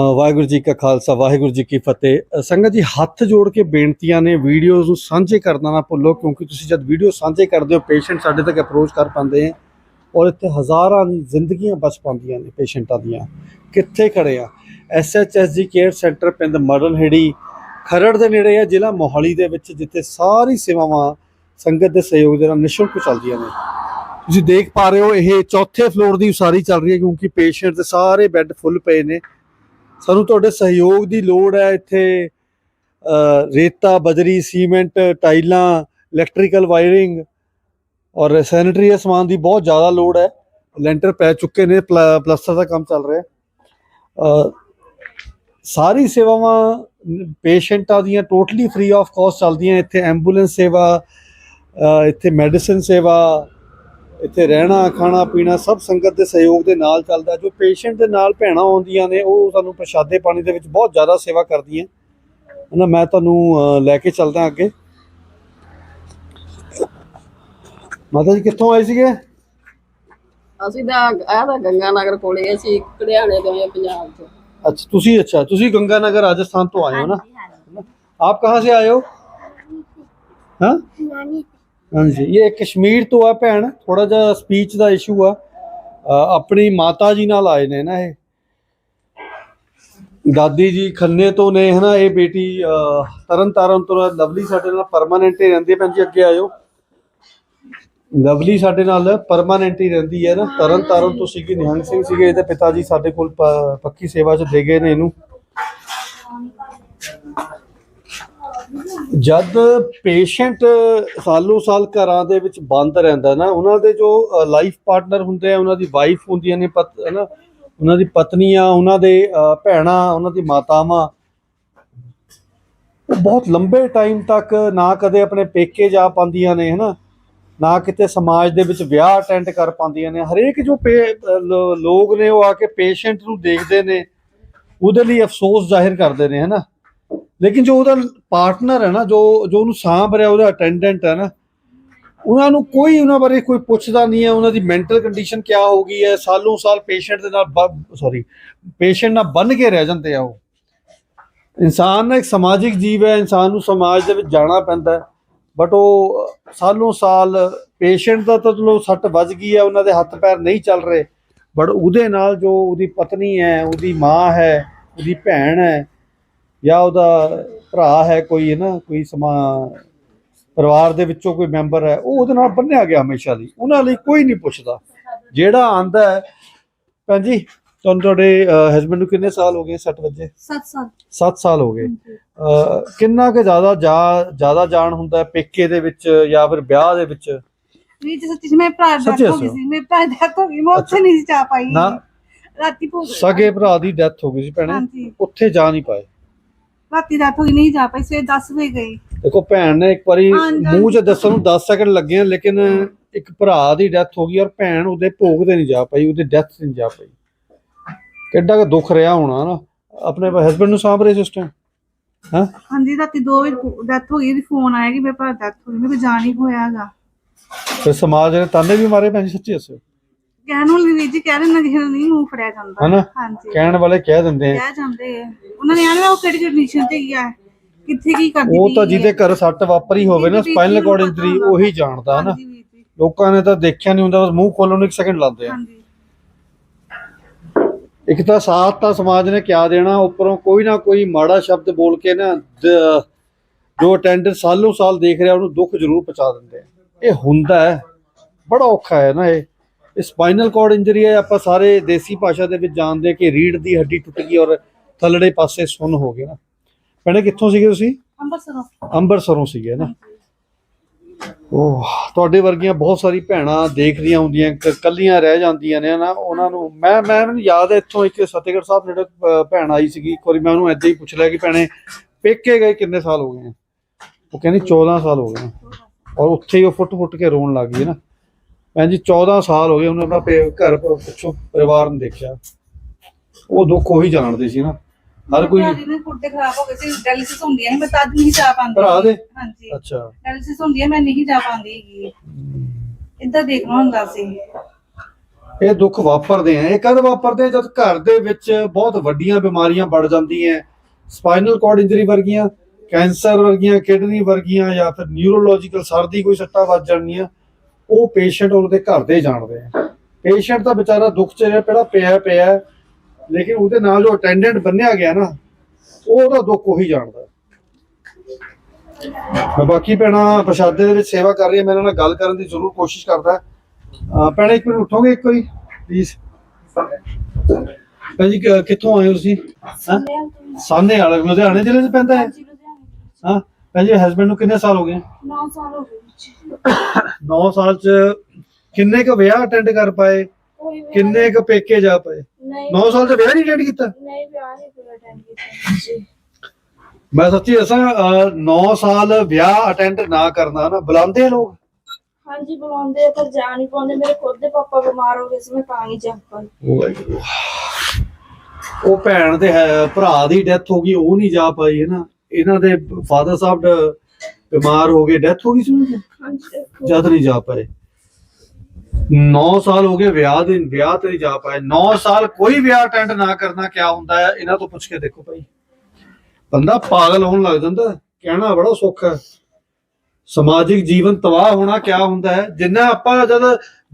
ਵਾਹਿਗੁਰੂ ਜੀ ਕਾ ਖਾਲਸਾ, ਵਾਹਿਗੁਰੂ ਜੀ ਕੀ ਫਤਿਹ। ਸੰਗਤ ਜੀ, ਹੱਥ ਜੋੜ ਕੇ ਬੇਨਤੀਆਂ ਨੇ, ਵੀਡੀਓਜ਼ ਨੂੰ ਸਾਂਝੇ ਕਰਨਾ ਨਾ ਭੁੱਲੋ, ਕਿਉਂਕਿ ਤੁਸੀਂ ਜਦ ਵੀਡੀਓ ਸਾਂਝੇ ਕਰਦੇ ਹੋ, ਪੇਸ਼ੈਂਟ ਸਾਡੇ ਤੱਕ ਅਪਰੋਚ ਕਰ ਪਾਉਂਦੇ ਆ ਔਰ ਇੱਥੇ ਹਜ਼ਾਰਾਂ ਦੀ ਜ਼ਿੰਦਗੀਆਂ ਬਚ ਪਾਉਂਦੀਆਂ ਨੇ ਪੇਸ਼ੈਂਟਾਂ ਦੀਆਂ। ਕਿੱਥੇ ਖੜੇ ਆ? ਐਸਐਚਐਸਜੀ ਕੇਅਰ ਸੈਂਟਰ ਪਿੰਡ ਮਰਨਹੇੜੀ ਖਰੜ ਦੇ ਨੇੜੇ ਆ, ਜ਼ਿਲ੍ਹਾ ਮੋਹਾਲੀ ਦੇ ਵਿੱਚ, ਜਿੱਥੇ ਸਾਰੀ ਸੇਵਾਵਾਂ ਸੰਗਤ ਦੇ ਸਹਿਯੋਗ ਦੇ ਨਾਲ ਨਿਸ਼ੁਲਕ ਚੱਲਦੀਆਂ ਨੇ। ਤੁਸੀਂ ਦੇਖ ਪਾ ਰਹੇ ਹੋ, ਇਹ ਚੌਥੇ ਫਲੋਰ ਦੀ ਉਸਾਰੀ ਚੱਲ ਰਹੀ ਹੈ, ਕਿਉਂਕਿ ਪੇਸ਼ੈਂਟ ਦੇ ਸਾਰੇ ਬੈੱਡ ਫੁੱਲ ਪਏ ਨੇ। ਸਾਨੂੰ ਤੁਹਾਡੇ ਸਹਿਯੋਗ ਦੀ ਲੋੜ ਹੈ ਇੱਥੇ ਰੇਤਾ, ਬਜਰੀ, ਸੀਮੈਂਟ, ਟਾਈਲਾਂ, ਇਲੈਕਟ੍ਰੀਕਲ ਵਾਇਰਿੰਗ ਔਰ ਸੈਨੀਟਰੀ ਸਮਾਨ ਦੀ ਬਹੁਤ ਜ਼ਿਆਦਾ ਲੋੜ ਹੈ। ਲੈਂਟਰ ਪੈ ਚੁੱਕੇ ਨੇ, ਪਲ- ਪਲਸਟਰ ਦਾ ਕੰਮ ਚੱਲ ਰਿਹਾ। ਸਾਰੀ ਸੇਵਾਵਾਂ, ਪੇਸ਼ੈਂਟਾਂ ਦੀਆਂ ਟੋਟਲੀ ਫ੍ਰੀ ਆਫ ਕਾਸਟ ਚੱਲਦੀਆਂ ਇੱਥੇ, ਐਂਬੂਲੈਂਸ ਸੇਵਾ ਇੱਥੇ ਮੈਡੀਸਿਨ ਸੇਵਾ ਇੱਥੇ ਰਹਿਣਾ ਖਾਣਾ ਪੀਣਾ ਸਭ ਸੰਗਤ ਦੇ ਸਹਿਯੋਗ ਦੇ ਨਾਲ ਚੱਲਦਾ ਜੋ ਪੇਸ਼ੈਂਟ ਦੇ ਨਾਲ ਭੈਣਾਂ ਆਉਂਦੀਆਂ ਨੇ ਉਹ ਸਾਨੂੰ ਪ੍ਰਸ਼ਾਦੇ ਪਾਣੀ ਦੇ ਵਿੱਚ ਬਹੁਤ ਜ਼ਿਆਦਾ ਸੇਵਾ ਕਰਦੀਆਂ ਹਨਾ ਮੈਂ ਤੁਹਾਨੂੰ ਅ, ਲੈ ਕੇ ਚੱਲਦਾ ਅੱਗੇ ਮਾਤਾ ਜੀ ਕਿੱਥੋਂ ਆਏ ਸੀਗੇ ਅਸੀਂ ਤਾਂ ਆਹ ਤਾਂ ਗੰਗਾ ਨਗਰ ਕੋਲੇ ਅਸੀਂ ਕੜਿਆਣੇ ਤੋਂ ਆਏ ਪੰਜਾਬ ਤੋਂ अच्छा ਤੁਸੀਂ अच्छा ਤੁਸੀਂ गंगानगर राजस्थान तो आए हो ना आप कहाँ से आए हो हाँ हाँ ਹਾਂਜੀ। ਇਹ ਕਸ਼ਮੀਰ ਤੋਂ ਆ ਭੈਣ ਥੋੜਾ ਜਿਹਾ ਸਪੀਚ ਦਾ ਇਸ਼ੂ ਆ। ਆਪਣੀ ਮਾਤਾ ਜੀ ਨਾਲ ਆਏ ਨੇ ਨਾ ਇਹ। ਦਾਦੀ ਜੀ ਖੰਨੇ ਤੋਂ ਨੇ ਹਨਾ ਇਹ ਬੇਟੀ ਤਰਨ ਤਾਰਨ ਤੋਂ ਲਵਲੀ ਸਾਡੇ ਨਾਲ ਪਰਮਾਨੈਂਟ ਹੀ ਰਹਿੰਦੀ ਭੈਣ ਜੀ, ਅੱਗੇ ਆਇਓ। ਲਵਲੀ ਸਾਡੇ ਨਾਲ ਪਰਮਾਨੈਂਟ ਹੀ ਰਹਿੰਦੀ ਹੈ ਨਾ। ਤਰਨ ਤਾਰਨ ਤੋਂ ਸੀਗੀ ਨਿਹੰਗ ਸਿੰਘ ਸੀਗੇ, ਇਹਦੇ ਪਿਤਾ ਜੀ ਸਾਡੇ ਕੋਲ ਪੱਕੀ ਸੇਵਾ 'ਚ ਦੇ ਗਏ ਨੇ ਇਹਨੂੰ। ਜਦ ਪੇਸ਼ੈਂਟ ਸਾਲੋ ਸਾਲ ਘਰਾਂ ਦੇ ਵਿੱਚ ਬੰਦ ਰਹਿੰਦਾ ਨਾ, ਉਹਨਾਂ ਦੇ ਜੋ ਲਾਈਫ ਪਾਰਟਨਰ ਹੁੰਦੇ ਆ, ਉਹਨਾਂ ਦੀ ਵਾਈਫ ਹੁੰਦੀਆਂ ਨੇ ਪਤ, ਹੈ ਨਾ, ਉਹਨਾਂ ਦੀ ਪਤਨੀਆਂ, ਉਹਨਾਂ ਦੇ ਭੈਣਾਂ, ਉਹਨਾਂ ਦੀ ਮਾਤਾਵਾਂ, ਉਹ ਬਹੁਤ ਲੰਬੇ ਟਾਈਮ ਤੱਕ ਨਾ ਕਦੇ ਆਪਣੇ ਪੇਕੇ ਜਾ ਪਾਉਂਦੀਆਂ ਨੇ ਹਨਾ ਨਾ ਕਿਤੇ ਸਮਾਜ ਦੇ ਵਿੱਚ ਵਿਆਹ ਅਟੈਂਡ ਕਰ ਪਾਉਂਦੀਆਂ ਨੇ। ਹਰੇਕ ਜੋ ਪੇ- ਲੋਕ ਨੇ, ਉਹ ਆ ਕੇ ਪੇਸ਼ੈਂਟ ਨੂੰ ਦੇਖਦੇ ਨੇ, ਉਹਦੇ ਲਈ ਅਫਸੋਸ ਜ਼ਾਹਿਰ ਕਰਦੇ ਨੇ ਹਨਾ ਲੇਕਿਨ ਜੋ ਉਹਦਾ ਪਾਰਟਨਰ ਹੈ ਨਾ, ਜੋ ਜੋ ਉਹਨੂੰ ਸਾਂਭ ਰਿਹਾ, ਉਹਦਾ ਅਟੈਂਡੈਂਟ ਹੈ ਨਾ, ਉਹਨਾਂ ਨੂੰ ਕੋਈ ਉਹਨਾਂ ਬਾਰੇ ਕੋਈ ਪੁੱਛਦਾ ਨਹੀਂ ਹੈ, ਉਹਨਾਂ ਦੀ ਮੈਂਟਲ ਕੰਡੀਸ਼ਨ ਕਿਆ ਹੋ ਗਈ ਹੈ, ਸਾਲੋਂ ਸਾਲ ਪੇਸ਼ੈਂਟ ਦੇ ਨਾਲ ਸੌਰੀ ਪੇਸ਼ੈਂਟ ਨਾਲ ਬੰਨ ਕੇ ਰਹਿ ਜਾਂਦੇ ਆ ਉਹ। ਇਨਸਾਨ ਨਾ ਇੱਕ ਸਮਾਜਿਕ ਜੀਵ ਹੈ, ਇਨਸਾਨ ਨੂੰ ਸਮਾਜ ਦੇ ਵਿੱਚ ਜਾਣਾ ਪੈਂਦਾ ਹੈ ਬਟ ਉਹ ਸਾਲੋਂ ਸਾਲ ਪੇਸ਼ੈਂਟ ਦਾ ਤਾਂ ਚਲੋ ਸੱਟ ਵੱਜ ਗਈ ਹੈ, ਉਹਨਾਂ ਦੇ ਹੱਥ ਪੈਰ ਨਹੀਂ ਚੱਲ ਰਹੇ ਬਟ ਉਹਦੇ ਨਾਲ ਜੋ ਉਹਦੀ ਪਤਨੀ ਹੈ, ਉਹਦੀ ਮਾਂ ਹੈ, ਉਹਦੀ ਭੈਣ ਹੈ ਜਾਂ ਉਹਦਾ ਭਰਾ ਹੈ ਕੋਈ ਹੈ ਨਾ ਕੋਈ ਸਮਾ ਪਰਿਵਾਰ ਦੇ ਵਿੱਚੋਂ ਕੋਈ ਮੈਂਬਰ ਹੈ ਉਹ ਉਹਦੇ ਨਾਲ ਬੰਨਿਆ ਗਿਆ ਹਮੇਸ਼ਾ ਲਈ। ਉਹਨਾਂ ਲਈ ਕੋਈ ਨਹੀਂ ਪੁੱਛਦਾ। ਜਿਹੜਾ ਆਂਦਾ ਹੈ ਭੈਣ ਜੀ ਤੁਹਾਨੂੰ ਤੁਹਾਡੇ ਹਸਬੰਡ ਨੂੰ ਕਿੰਨੇ ਸਾਲ ਹੋ ਗਏ 60 ਵਜੇ? 7 ਸਾਲ। 7 ਸਾਲ ਹੋ ਗਏ। ਕਿੰਨਾ ਕੁ ਜ਼ਿਆਦਾ ਜਾ ਜ਼ਿਆਦਾ ਜਾਣ ਹੁੰਦਾ ਪੇਕੇ ਦੇ ਵਿੱਚ ਜਾਂ ਫਿਰ ਵਿਆਹ ਦੇ ਵਿੱਚ? ਵੀ ਜੀ ਸੱਚੀ ਮੈਂ ਭਰਾ ਡੈਥ ਹੋ ਗਈ। ਸੀ। ਮੇਰੇ ਭਰਾ ਡੈਥ ਹੋ ਗਈ ਮੈਂ ਉੱਥੇ ਨਹੀਂ ਜਾ ਪਾਈ। ਨਾ। ਰਾਤੀ ਭੋਗ ਸਗੇ ਭਰਾ ਦੀ ਡੈਥ ਹੋ ਗਈ ਸੀ ਭੈਣੇ। ਉੱਥੇ ਜਾ ਨਹੀਂ ਪਾਏ। ਰਾਤੀ ਰਾਤ ਹੋ ਗਈ ਨਹੀਂ ਜਾ ਪਾਈ ਸਵੇਰ 10 ਵਜੇ ਗਈ। ਦੇਖੋ ਭੈਣ ਨੇ ਇੱਕ ਵਾਰੀ ਹਾਂਜੀ। ਮੂੰਹ 'ਚ ਦੱਸਣ ਨੂੰ 10 ਸੈਕਿੰਡ ਲੱਗੇ ਆ ਲੇਕਿਨ ਇੱਕ ਭਰਾ ਦੀ ਡੈਥ ਹੋ ਗਈ ਔਰ ਭੈਣ ਉਹਦੇ ਭੋਗ ਤੇ ਨਹੀਂ ਜਾ ਪਾਈ ਉਹਦੀ ਡੈਥ ਤੇ ਨਹੀਂ ਜਾ ਪਾਈ। ਕਿੱਡਾ ਕੁ ਦੁੱਖ ਰਿਹਾ ਹੋਣਾ ਨਾ। ਆਪਣੇ ਹਸਬੰਡ ਨੂੰ ਸਾਂਭ ਰਹੇ ਸਿਸਟਮ ਹਾਂ? ਹਾਂਜੀ ਰਾਤੀ 2 ਵਜੇ ਡੈਥ ਹੋ ਗਈ ਦੀ ਫੋਨ ਆਇਆ ਕਿ ਮੇਰੇ ਭਰਾ ਡੈਥ ਹੋ ਗਈ ਮੇਰੇ ਕੋਲ ਜਾਣ ਹੀ ਹੋਇਆਗਾ। ਫਿਰ ਸਮਾਜ ਨੇ ਤਾਨੇ ਵੀ ਮਾਰੇ ਭੈਣ ਜੀ ਸੱਚੀ ਦੱਸੋ। ਕਹਿਣ ਨੂੰ ਵੀ ਜੀ ਕਹਿ ਰਹੇ ਨਾ ਕਿਸੇ ਨੂੰ ਨਹੀਂ ਮੂੰਹ ਫੜਿਆ ਜਾਂਦਾ। ਹਨਾ? ਹਾਂਜੀ। ਕਹਿਣ ਵਾਲੇ ਕਹਿ ਦਿੰਦੇ ਆ। ਕਹਿ ਜਾਂਦੇ ਆ। ਉਹਨਾਂ ਨੇ ਆਣਾ ਉਹ ਕਿਹੜੀ ਕੰਡੀਸ਼ਨ ਤੇ ਗਿਆ ਕਿੱਥੇ ਕੀ ਕਰਦੀ ਉਹ ਤਾਂ ਪਈ ਜਿਹਦੇ। ਘਰ ਸੱਟ ਵਾਪਰੀ ਹੋਵੇ ਨਾ ਜਿਹਦੀ ਸਪਾਈਨਲ ਜਿਹਨੂੰ ਕਾਰਡ ਪਤਾ ਇੰਜਰੀ ਹੁੰਦਾ। ਉਹੀ ਜਾਣਦਾ ਹੈ ਨਾ ਹਾਂਜੀ ਵੀਰ ਜੀ। ਲੋਕਾਂ ਨੇ ਤਾਂ ਦੇਖਿਆ ਨਹੀਂ ਹੁੰਦਾ ਬਸ ਮੂੰਹ ਖੋਲਣ ਨੂੰ ਇੱਕ ਸੈਕਿੰਡ ਲਾਉਂਦੇ ਆ। ਹਾਂਜੀ। ਇੱਕ ਤਾਂ ਸਾਥ ਤਾਂ ਸਮਾਜ ਨੇ ਕਿਆ ਦੇਣਾ ਉੱਪਰੋਂ ਕੋਈ ਨਾ ਕੋਈ ਮਾੜਾ ਸ਼ਬਦ ਬੋਲ ਕੇ ਨਾ ਦ- ਜੋ ਅਟੈਂਡੈਂਟ ਸਾਲੋਂ ਸਾਲ ਦੇਖ ਰਿਹਾ ਉਹਨੂੰ ਦੁੱਖ ਜ਼ਰੂਰ ਪਹੁੰਚਾ ਦਿੰਦੇ ਆ। ਇਹ ਹੁੰਦਾ ਹੈ। ਬੜਾ ਔਖਾ ਹੈ ਨਾ ਇਹ। ਇਹ ਸਪਾਈਨਲ ਕਾਰਡ ਇੰਜਰੀ ਹੈ ਆਪਾਂ ਸਾਰੇ ਦੇਸੀ ਭਾਸ਼ਾ ਦੇ ਵਿੱਚ ਜਾਣਦੇ ਕਿ ਰੀੜ ਦੀ ਹੱਡੀ ਟੁੱਟ ਗਈ ਔਰ ਥੱਲੜੇ ਪਾਸੇ ਸੁੰਨ ਹੋ ਗਿਆ ਨਾ। ਭੈਣੇ ਕਿੱਥੋਂ ਸੀਗੇ ਤੁਸੀਂ? ਅੰਬਰਸਰੋਂ। ਅੰਮ੍ਰਿਤਸਰੋਂ ਸੀਗੇ ਨਾ। ਉਹ ਤੁਹਾਡੇ ਵਰਗੀਆਂ ਬਹੁਤ ਸਾਰੀ ਭੈਣਾਂ ਦੇਖਦੀਆਂ ਹੁੰਦੀਆਂ ਕ- ਕੱਲੀਆਂ ਰਹਿ ਜਾਂਦੀਆਂ ਨੇ ਨਾ ਉਹਨਾਂ ਨੂੰ ਮੈਂ ਮੈਂ ਮੈਨੂੰ ਯਾਦ ਹੈ ਇੱਥੋਂ ਇੱਕ ਫਤਿਹਗੜ੍ਹ ਸਾਹਿਬ ਜਿਹੜੇ ਭੈਣ ਆਈ ਸੀਗੀ ਇੱਕ ਵਾਰੀ ਮੈਂ ਉਹਨੂੰ ਐਦਾਂ ਹੀ ਪੁੱਛ ਲਿਆ ਕਿ ਭੈਣੇ ਪੇਕੇ ਗਏ ਕਿੰਨੇ ਸਾਲ ਹੋ ਗਏ? ਉਹ ਕਹਿੰਦੀ 14 ਸਾਲ ਹੋ ਗਏ। ਔਰ ਉੱਥੇ ਹੀ ਉਹ ਫੁੱਟ ਫੁੱਟ ਕੇ ਰੋਣ ਲੱਗ ਗਈ ਨਾ। ਭੈਣ ਜੀ 14 ਸਾਲ ਹੋ ਗਏ ਉਹਨੇ ਆਪਣਾ ਪੇ- ਘਰ ਪ- ਪਿੱਛੋਂ ਪਰਿਵਾਰ ਨੂੰ ਦੇਖਿਆ। ਉਹ ਦੁੱਖ ਉਹੀ ਜਾਣਦੇ ਸੀ ਨਾ। ਹਰ ਕੋਈ ਭਰਾ ਜੀ ਨੇ ਖਰਾਬ ਹੋ ਗਏ ਸੀ ਡਾਇਲਿਸਿਸ ਹੁੰਦੀ ਹੈ ਮੈਂ ਤਦ ਨਹੀਂ ਜਾ ਪਾਉਂਦੀ। ਭਰਾ ਦੇ? ਹਾਂਜੀ। ਅੱਛਾ। ਡਾਇਲਿਸਿਸ ਹੁੰਦੀ ਹੈ ਮੈਂ ਨਹੀਂ ਜਾ ਪਾਉਂਦੀ ਹੈਗੀ। ਇੱਦਾਂ ਦੇਖਣਾ ਹੁੰਦਾ ਸੀ। ਇਹ ਦੁੱਖ ਵਾਪਰਦੇ ਆ। ਇਹ ਕਦ ਵਾਪਰਦੇ ਆ? ਜਦ ਘਰ ਦੇ ਵਿੱਚ ਬਹੁਤ ਵੱਡੀਆਂ ਬਿਮਾਰੀਆਂ ਵੱਧ ਜਾਂਦੀਆਂ। ਸਪਾਈਨਲ ਕਾਰਡ ਇੰਜਰੀ ਵਰਗੀਆਂ ਕੈਂਸਰ ਵਰਗੀਆਂ ਕਿਡਨੀ ਵਰਗੀਆਂ ਜਾਂ ਫਿਰ ਨਿਊਰੋਲੋਜੀਕਲ ਸਰਦੀ ਕੋਈ ਸੱਟਾਂ ਵੱਜ ਜਾਣੀਆਂ। ਉਹ ਪੇਸ਼ੈਂਟ ਉਹਦੇ ਘਰ ਦੇ ਜਾਣਦੇ ਆ। ਪੇਸ਼ੈਂਟ ਤਾਂ ਵਿਚਾਰਾ ਦੁੱਖ ਚ ਰਿਹਾ ਪਿਆ ਪਿਆ ਲੇਕਿਨ ਉਹਦੇ ਨਾਲ ਜੋ ਅਟੈਂਡੈਂਟ ਬੰਨਿਆ ਗਿਆ ਨਾ ਉਹ ਉਹਦਾ ਦੁੱਖ ਉਹੀ ਜਾਣਦਾ। ਮੈਂ ਬਾਕੀ ਭੈਣਾਂ ਪ੍ਰਸ਼ਾਦੇ ਦੇ ਵਿੱਚ ਸੇਵਾ ਕਰ ਰਹੀ ਹੈ ਮੈਂ ਇਹਨਾਂ ਨਾਲ ਗੱਲ ਕਰਨ ਦੀ ਜ਼ਰੂਰ ਕੋਸ਼ਿਸ਼ ਕਰਦਾ। ਭੈਣੇ ਇੱਕ ਮਿੰਟ ਉਠੋਗੇ ਇੱਕ ਵਾਰੀ? ਪਲੀਜ਼ ਭੈਣ ਜੀ ਕਿ- ਕਿੱਥੋਂ ਆਏ ਹੋ ਤੁਸੀਂ? ਸਾਹਨੇ ਵਾਲਾ ਲੁਧਿਆਣੇ ਜ਼ਿਲ੍ਹੇ 'ਚ ਪੈਂਦਾ ਹੈ ਹਾਂ। ਭੈਣ ਜੀ ਹਸਬੰਡ ਨੂੰ ਕਿੰਨੇ ਸਾਲ ਹੋ ਗਏ? 9 ਸਾਲ ਹੋ ਗਏ। 9 ਸਾਲ 'ਚ ਕਿੰਨੇ ਕ ਵਿਆਹ ਅਟੈਂਡ ਕਰ ਪਾਏ? ਕਿੰਨੇ ਕ ਪੇਕੇ ਜਾ ਪਏ? ਨਹੀਂ। 9 ਸਾਲ 'ਚ ਵਿਆਹ ਨਹੀਂ ਅਟੈਂਡ ਕੀਤਾ? ਨਹੀਂ ਵਿਆਹ ਨਹੀਂ ਪੂਰਾ ਅਟੈਂਡ ਕੀਤਾ ਜੀ ਮੈਂ ਸੱਚੀ ਦੱਸਾਂ 9 ਸਾਲ ਵਿਆਹ ਅਟੈਂਡ ਨਾ ਕਰਨਾ ਨਾ ਬੁਲਾਉਂਦੇ ਲੋਕ? ਹਾਂਜੀ ਬੁਲਾਉਂਦੇ ਪਰ ਜਾ ਨਹੀਂ ਪਾਉਂਦੇ। ਮੇਰੇ ਖੁਦ ਦੇ ਪਾਪਾ ਬਿਮਾਰ ਹੋ ਗਏ ਸੀ ਮੈਂ ਤਾਂ ਨਹੀਂ ਜਾ ਪਾਈ। ਉਹ ਭੈਣ ਦੇ ਹੈ- ਭਰਾ ਦੀ ਡੈਥ ਹੋ ਗਈ ਉਹ ਨਹੀਂ ਜਾ ਪਾਈ ਹੈ ਨਾ? ਇਹਨਾਂ ਦੇ ਫਾਦਰ ਸਾਹਿਬ ਬਿਮਾਰ ਹੋ ਗਏ ਡੈਥ ਹੋ ਗਈ ਸੀ ਉਹਨਾਂ ਦੀ? ਜਦ ਨਹੀਂ ਜਾ ਪਾਏ। 9 ਸਾਲ ਹੋ ਗਏ ਵਿਆਹ ਦੇ, ਵਿਆਹ ਤੇ ਨਹੀਂ ਜਾ ਪਾਏ। 9 ਸਾਲ ਕੋਈ ਵਿਆਹ ਅਟੈਂਡ ਨਾ ਕਰਨਾ, ਕਿਆ ਹੁੰਦਾ ਹੈ, ਇਹਨਾਂ ਤੋਂ ਪੁੱਛ ਕੇ ਦੇਖੋ ਭਾਈ। ਬੰਦਾ ਪਾਗਲ ਹੋਣ ਲੱਗ ਜਾਂਦਾ ਕਹਿਣਾ ਬੜਾ ਸੌਖਾ ਹੈ। ਸਮਾਜਿਕ ਜੀਵਨ ਤਬਾਹ ਹੋਣਾ ਕਿਆ ਹੁੰਦਾ ਹੈ? ਜਿੰਨਾ ਆਪਾਂ ਜਦ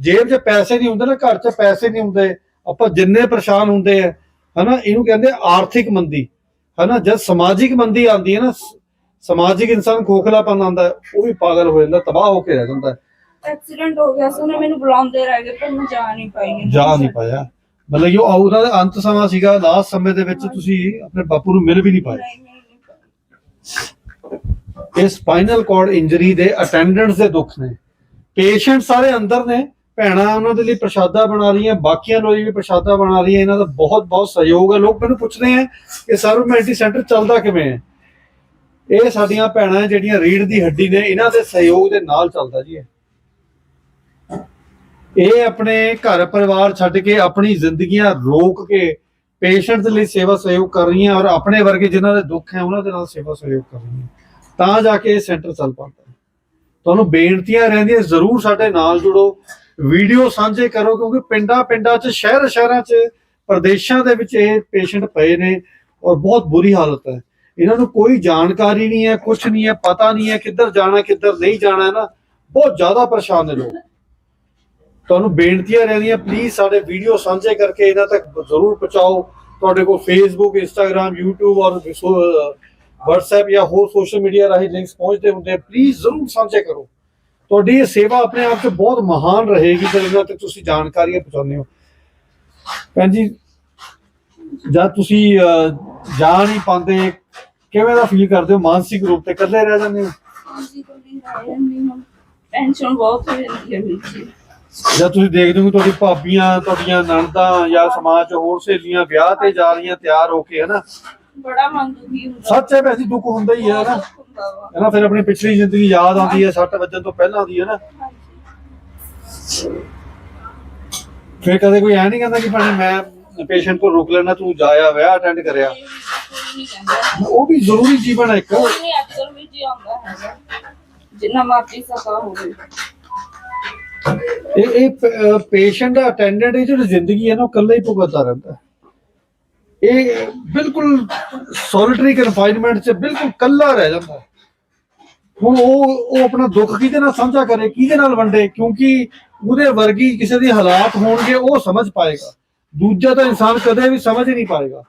ਜੇਬ 'ਚ ਪੈਸੇ ਨਹੀਂ ਹੁੰਦੇ ਨਾ, ਘਰ 'ਚ ਪੈਸੇ ਨਹੀਂ ਹੁੰਦੇ, ਆਪਾਂ ਜਿੰਨੇ ਪਰੇਸ਼ਾਨ ਹੁੰਦੇ ਆ ਹਨਾ, ਇਹਨੂੰ ਕਹਿੰਦੇ ਆਰਥਿਕ ਮੰਦੀ। ਹਨਾ, ਜਦ ਸਮਾਜਿਕ ਮੰਦੀ ਆਉਂਦੀ ਹੈ ਨਾ ਸਮਾਜਿਕ ਇਨਸਾਨ ਖੋਖਲਾਪਨ ਆਉਂਦਾ ਹੈ, ਉਹ ਵੀ ਪਾਗਲ ਹੋ ਜਾਂਦਾ ਤਬਾਹ ਹੋ ਕੇ ਰਹਿ ਜਾਂਦਾ ਹੈ। ਐਕਸੀਡੈਂਟ ਹੋ ਗਿਆ ਸੀ ਉਹਨੇ ਮੈਨੂੰ ਬੁਲਾਉਂਦੇ ਰਹਿ ਗਏ ਪਰ ਮੈਂ ਜਾ ਨਹੀਂ ਪਾਈ ਜਾ ਨਹੀਂ ਪਾਇਆ। ਮਤਲਬ ਕਿ ਉਹ ਉਹਨਾਂ ਦਾ ਅੰਤ ਸਮਾਂ ਸੀਗਾ ਲਾਸਟ ਸਮੇਂ ਦੇ ਵਿੱਚ ਤੁਸੀਂ ਆਪਣੇ ਬਾਪੂ ਨੂੰ ਮਿਲ ਵੀ ਨਹੀਂ ਪਾਏ। ਇਹ ਸਪਾਈਨਲ ਕਾਰਡ ਇੰਜਰੀ ਦੇ ਅਟੈਂਡੈਂਟਸ ਦੇ ਦੁੱਖ ਨੇ। ਪੇਸ਼ੈਂਟ ਸਾਰੇ ਅੰਦਰ ਨੇ ਭੈਣਾਂ ਉਹਨਾਂ ਦੇ ਲਈ ਪ੍ਰਸ਼ਾਦਾ ਬਣਾ ਰਹੀਆਂ ਬਾਕੀਆਂ ਲਈ ਵੀ ਪ੍ਰਸ਼ਾਦਾ ਬਣਾ ਰਹੀਆਂ ਇਹਨਾਂ ਦਾ ਬਹੁਤ ਬਹੁਤ ਸਹਿਯੋਗ ਹੈ। ਲੋਕ ਮੈਨੂੰ ਪੁੱਛਦੇ ਆ ਕਿ ਸਰਵਮੈਂਟੀ ਸੈਂਟਰ ਚੱਲਦਾ ਕਿਵੇਂ ਹੈ? ਇਹ ਸਾਡੀਆਂ ਭੈਣਾਂ ਜਿਹੜੀਆਂ ਰੀੜ ਦੀ ਹੱਡੀ ਨੇ, ਇਹਨਾਂ ਦੇ ਸਹਿਯੋਗ ਦੇ ਨਾਲ ਚੱਲਦਾ ਜੀ ਇਹ। ਆਪਣੇ ਘਰ ਪਰਿਵਾਰ ਛੱਡ ਕੇ ਆਪਣੀ ਜ਼ਿੰਦਗੀਆਂ ਰੋਕ ਕੇ ਪੇਸ਼ੈਂਟ ਦੇ ਲਈ ਸੇਵਾ ਸਹਿਯੋਗ ਕਰ ਰਹੀਆਂ ਔਰ ਆਪਣੇ ਵਰਗੇ ਜਿਨ੍ਹਾਂ ਦੇ ਦੁੱਖ ਹੈ, ਉਹਨਾਂ ਦੇ ਨਾਲ ਸੇਵਾ ਸਹਿਯੋਗ ਕਰ ਰਹੀਆਂ। ਤਾਂ ਜਾ ਕੇ ਇਹ ਸੈਂਟਰ ਚੱਲ ਪਾਉਂਦਾ ਤੁਹਾਨੂੰ ਬੇਨਤੀਆਂ ਰਹਿੰਦੀਆਂ, ਜ਼ਰੂਰ ਸਾਡੇ ਨਾਲ ਜੁੜੋ। ਵੀਡੀਓ ਸਾਂਝੇ ਕਰੋ, ਕਿਉਂਕਿ ਪਿੰਡਾਂ ਪਿੰਡਾਂ 'ਚ, ਸ਼ਹਿਰ ਸ਼ਹਿਰਾਂ 'ਚ, ਪ੍ਰਦੇਸ਼ਾਂ ਦੇ ਵਿੱਚ ਇਹ ਪੇਸ਼ੈਂਟ ਪਏ ਨੇ ਔਰ ਬਹੁਤ ਬੁਰੀ ਹਾਲਤ ਹੈ। ਇਹਨਾਂ ਨੂੰ ਕੋਈ ਜਾਣਕਾਰੀ ਨਹੀਂ ਹੈ ਕੁਝ ਨਹੀਂ ਹੈ, ਪਤਾ ਨਹੀਂ ਹੈ ਕਿੱਧਰ ਜਾਣਾ, ਕਿੱਧਰ ਨਹੀਂ ਜਾਣਾ ਹੈ ਨਾ, ਬਹੁਤ ਜ਼ਿਆਦਾ ਪਰੇਸ਼ਾਨ ਨੇ ਲੋਕ। ਤੁਹਾਨੂੰ ਬੇਨਤੀਆਂ ਰਹਿੰਦੀਆਂ ਪਲੀਜ਼ ਸਾਡੇ ਵੀਡੀਓ ਸਾਂਝੇ ਕਰਕੇ ਇਹਨਾਂ ਤੱਕ ਜ਼ਰੂਰ ਪਹੁੰਚਾਓ। ਤੁਹਾਡੇ ਕੋਲ ਫੇਸਬੁੱਕ ਇੰਸਟਾਗ੍ਰam YouTube ਔਰ WhatsApp ਜਾਂ ਹੋਰ ਸੋਸ਼ਲ ਮੀਡੀਆ ਰਾਹੀਂ ਲਿੰਕਸ ਪਹੁੰਚਦੇ ਹੁੰਦੇ ਪਲੀਜ਼ ਜ਼ਰੂਰ ਸਾਂਝੇ ਕਰੋ। ਤੁਹਾਡੀ ਇਹ ਸੇਵਾ ਆਪਣੇ ਆਪ 'ਚ ਬਹੁਤ ਮਹਾਨ ਰਹੇਗੀ ਜਦ ਇਹਨਾਂ ਤੱਕ ਤੁਸੀਂ ਜਾਣਕਾਰੀਆਂ ਪਹੁੰਚਾਉਂਦੇ ਹੋ। ਭੈਣ ਜੀ, ਜਦ ਤੁਸੀਂ ਜਾ ਨਹੀਂ ਪਾਉਂਦੇ ਕਿਵੇਂ ਦਾ ਫੀਲ ਕਰਦੇ ਹੋ? ਮਾਨਸਿਕ ਰੂਪ ਤੇ ਇਕੱਲੇ ਰਹਿ ਜਾਂਦੇ ਹੋ? ਹਾਂਜੀ ਕੋਈ ਰਾਇ ਨਹੀਂ ਹੁਣ ਟੈਨਸ਼ਨ ਬਹੁਤ ਹੋ ਜਾਂਦੀ ਹੈ ਵੀਰ ਜੀ। ਜਦ ਤੁਸੀਂ ਦੇਖਦੇ ਹੋ ਕਿ ਤੁਹਾਡੀ ਭਾਬੀਆਂ ਤੁਹਾਡੀਆਂ ਨਣਦਾਂ ਜਾਂ ਸਮਾਜ 'ਚ ਹੋਰ ਸਹੇਲੀਆਂ ਵਿਆਹ ਤੇ ਜਾ ਰਹੀਆਂ ਤਿਆਰ ਹੋ ਕੇ ਹਨਾ? ਬੜਾ ਮਨ ਦੁਖੀ ਹੁੰਦਾ। ਸੱਚ ਹੈ ਵੈਸੇ ਦੁੱਖ ਹੁੰਦਾ ਹੀ ਹੈ ਨਾ ਹੁੰਦਾ ਵਾ। ਫਿਰ ਆਪਣੀ ਪਿਛਲੀ ਜ਼ਿੰਦਗੀ ਯਾਦ ਆਉਂਦੀ ਹੈ ਸੱਟ ਵੱਜਣ ਤੋਂ ਪਹਿਲਾਂ ਦੀ ਹੈ ਨਾ ਹਾਂਜੀ। ਫਿਰ ਕਦੇ ਕੋਈ ਐ ਨਹੀਂ ਕਹਿੰਦਾ ਕਿ ਭਾਵੇਂ ਮੈਂ ਪੇਸ਼ੈਂਟ ਕੋਲ ਰੁਕ ਲੈਣਾ ਤੂੰ ਜਾਇਆ ਵਿਆਹ ਅਟੈਂਡ ਕਰਿਆ। ਨਹੀਂ ਕਹਿੰਦਾ ਉਹ ਵੀ ਜ਼ਰੂਰੀ ਜੀਵਨ ਹੈ ਇੱਕ। ਕੋਈ ਨਹੀਂ ਅਕਸਰ ਵੀ ਜੀ ਆਉਂਦਾ ਹੈਗਾ। ਜਿੰਨਾ ਮਰਜ਼ੀ ਸਫਾ ਹੋਵੇ। ਇਹ ਇਹ ਪੇਸ਼ੈਂਟ ਦਾ ਅਟੈਂਡੈਂਟ ਇਹ ਜਿਹੜੀ ਜ਼ਿੰਦਗੀ ਹੈ ਨਾ ਉਹ ਇਕੱਲਾ ਹੀ ਭੁਗਤਦਾ ਰਹਿੰਦਾ ਹੈ। ਇਹ ਬਿਲਕੁਲ ਸੋਲਿਟਰੀ ਕਨਫਾਈਨਮੈਂਟ 'ਚ ਬਿਲਕੁਲ ਇਕੱਲਾ ਰਹਿ ਜਾਂਦਾ ਹੈ। ਹੁਣ ਉਹ ਉਹ ਆਪਣਾ ਦੁੱਖ ਕਿਹਦੇ ਨਾਲ ਸਾਂਝਾ ਕਰੇ ਕਿਹਦੇ ਨਾਲ ਵੰਡੇ? ਕਿਉਂਕਿ ਉਹਦੇ ਵਰਗੀ ਕਿਸੇ ਦੇ ਹਾਲਾਤ ਹੋਣਗੇ ਉਹ ਸਮਝ ਪਾਏਗਾ। ਦੂਜਾ ਤਾਂ ਇਨਸਾਨ ਕਦੇ ਵੀ ਸਮਝ ਹੀ ਨਹੀਂ ਪਾਏਗਾ।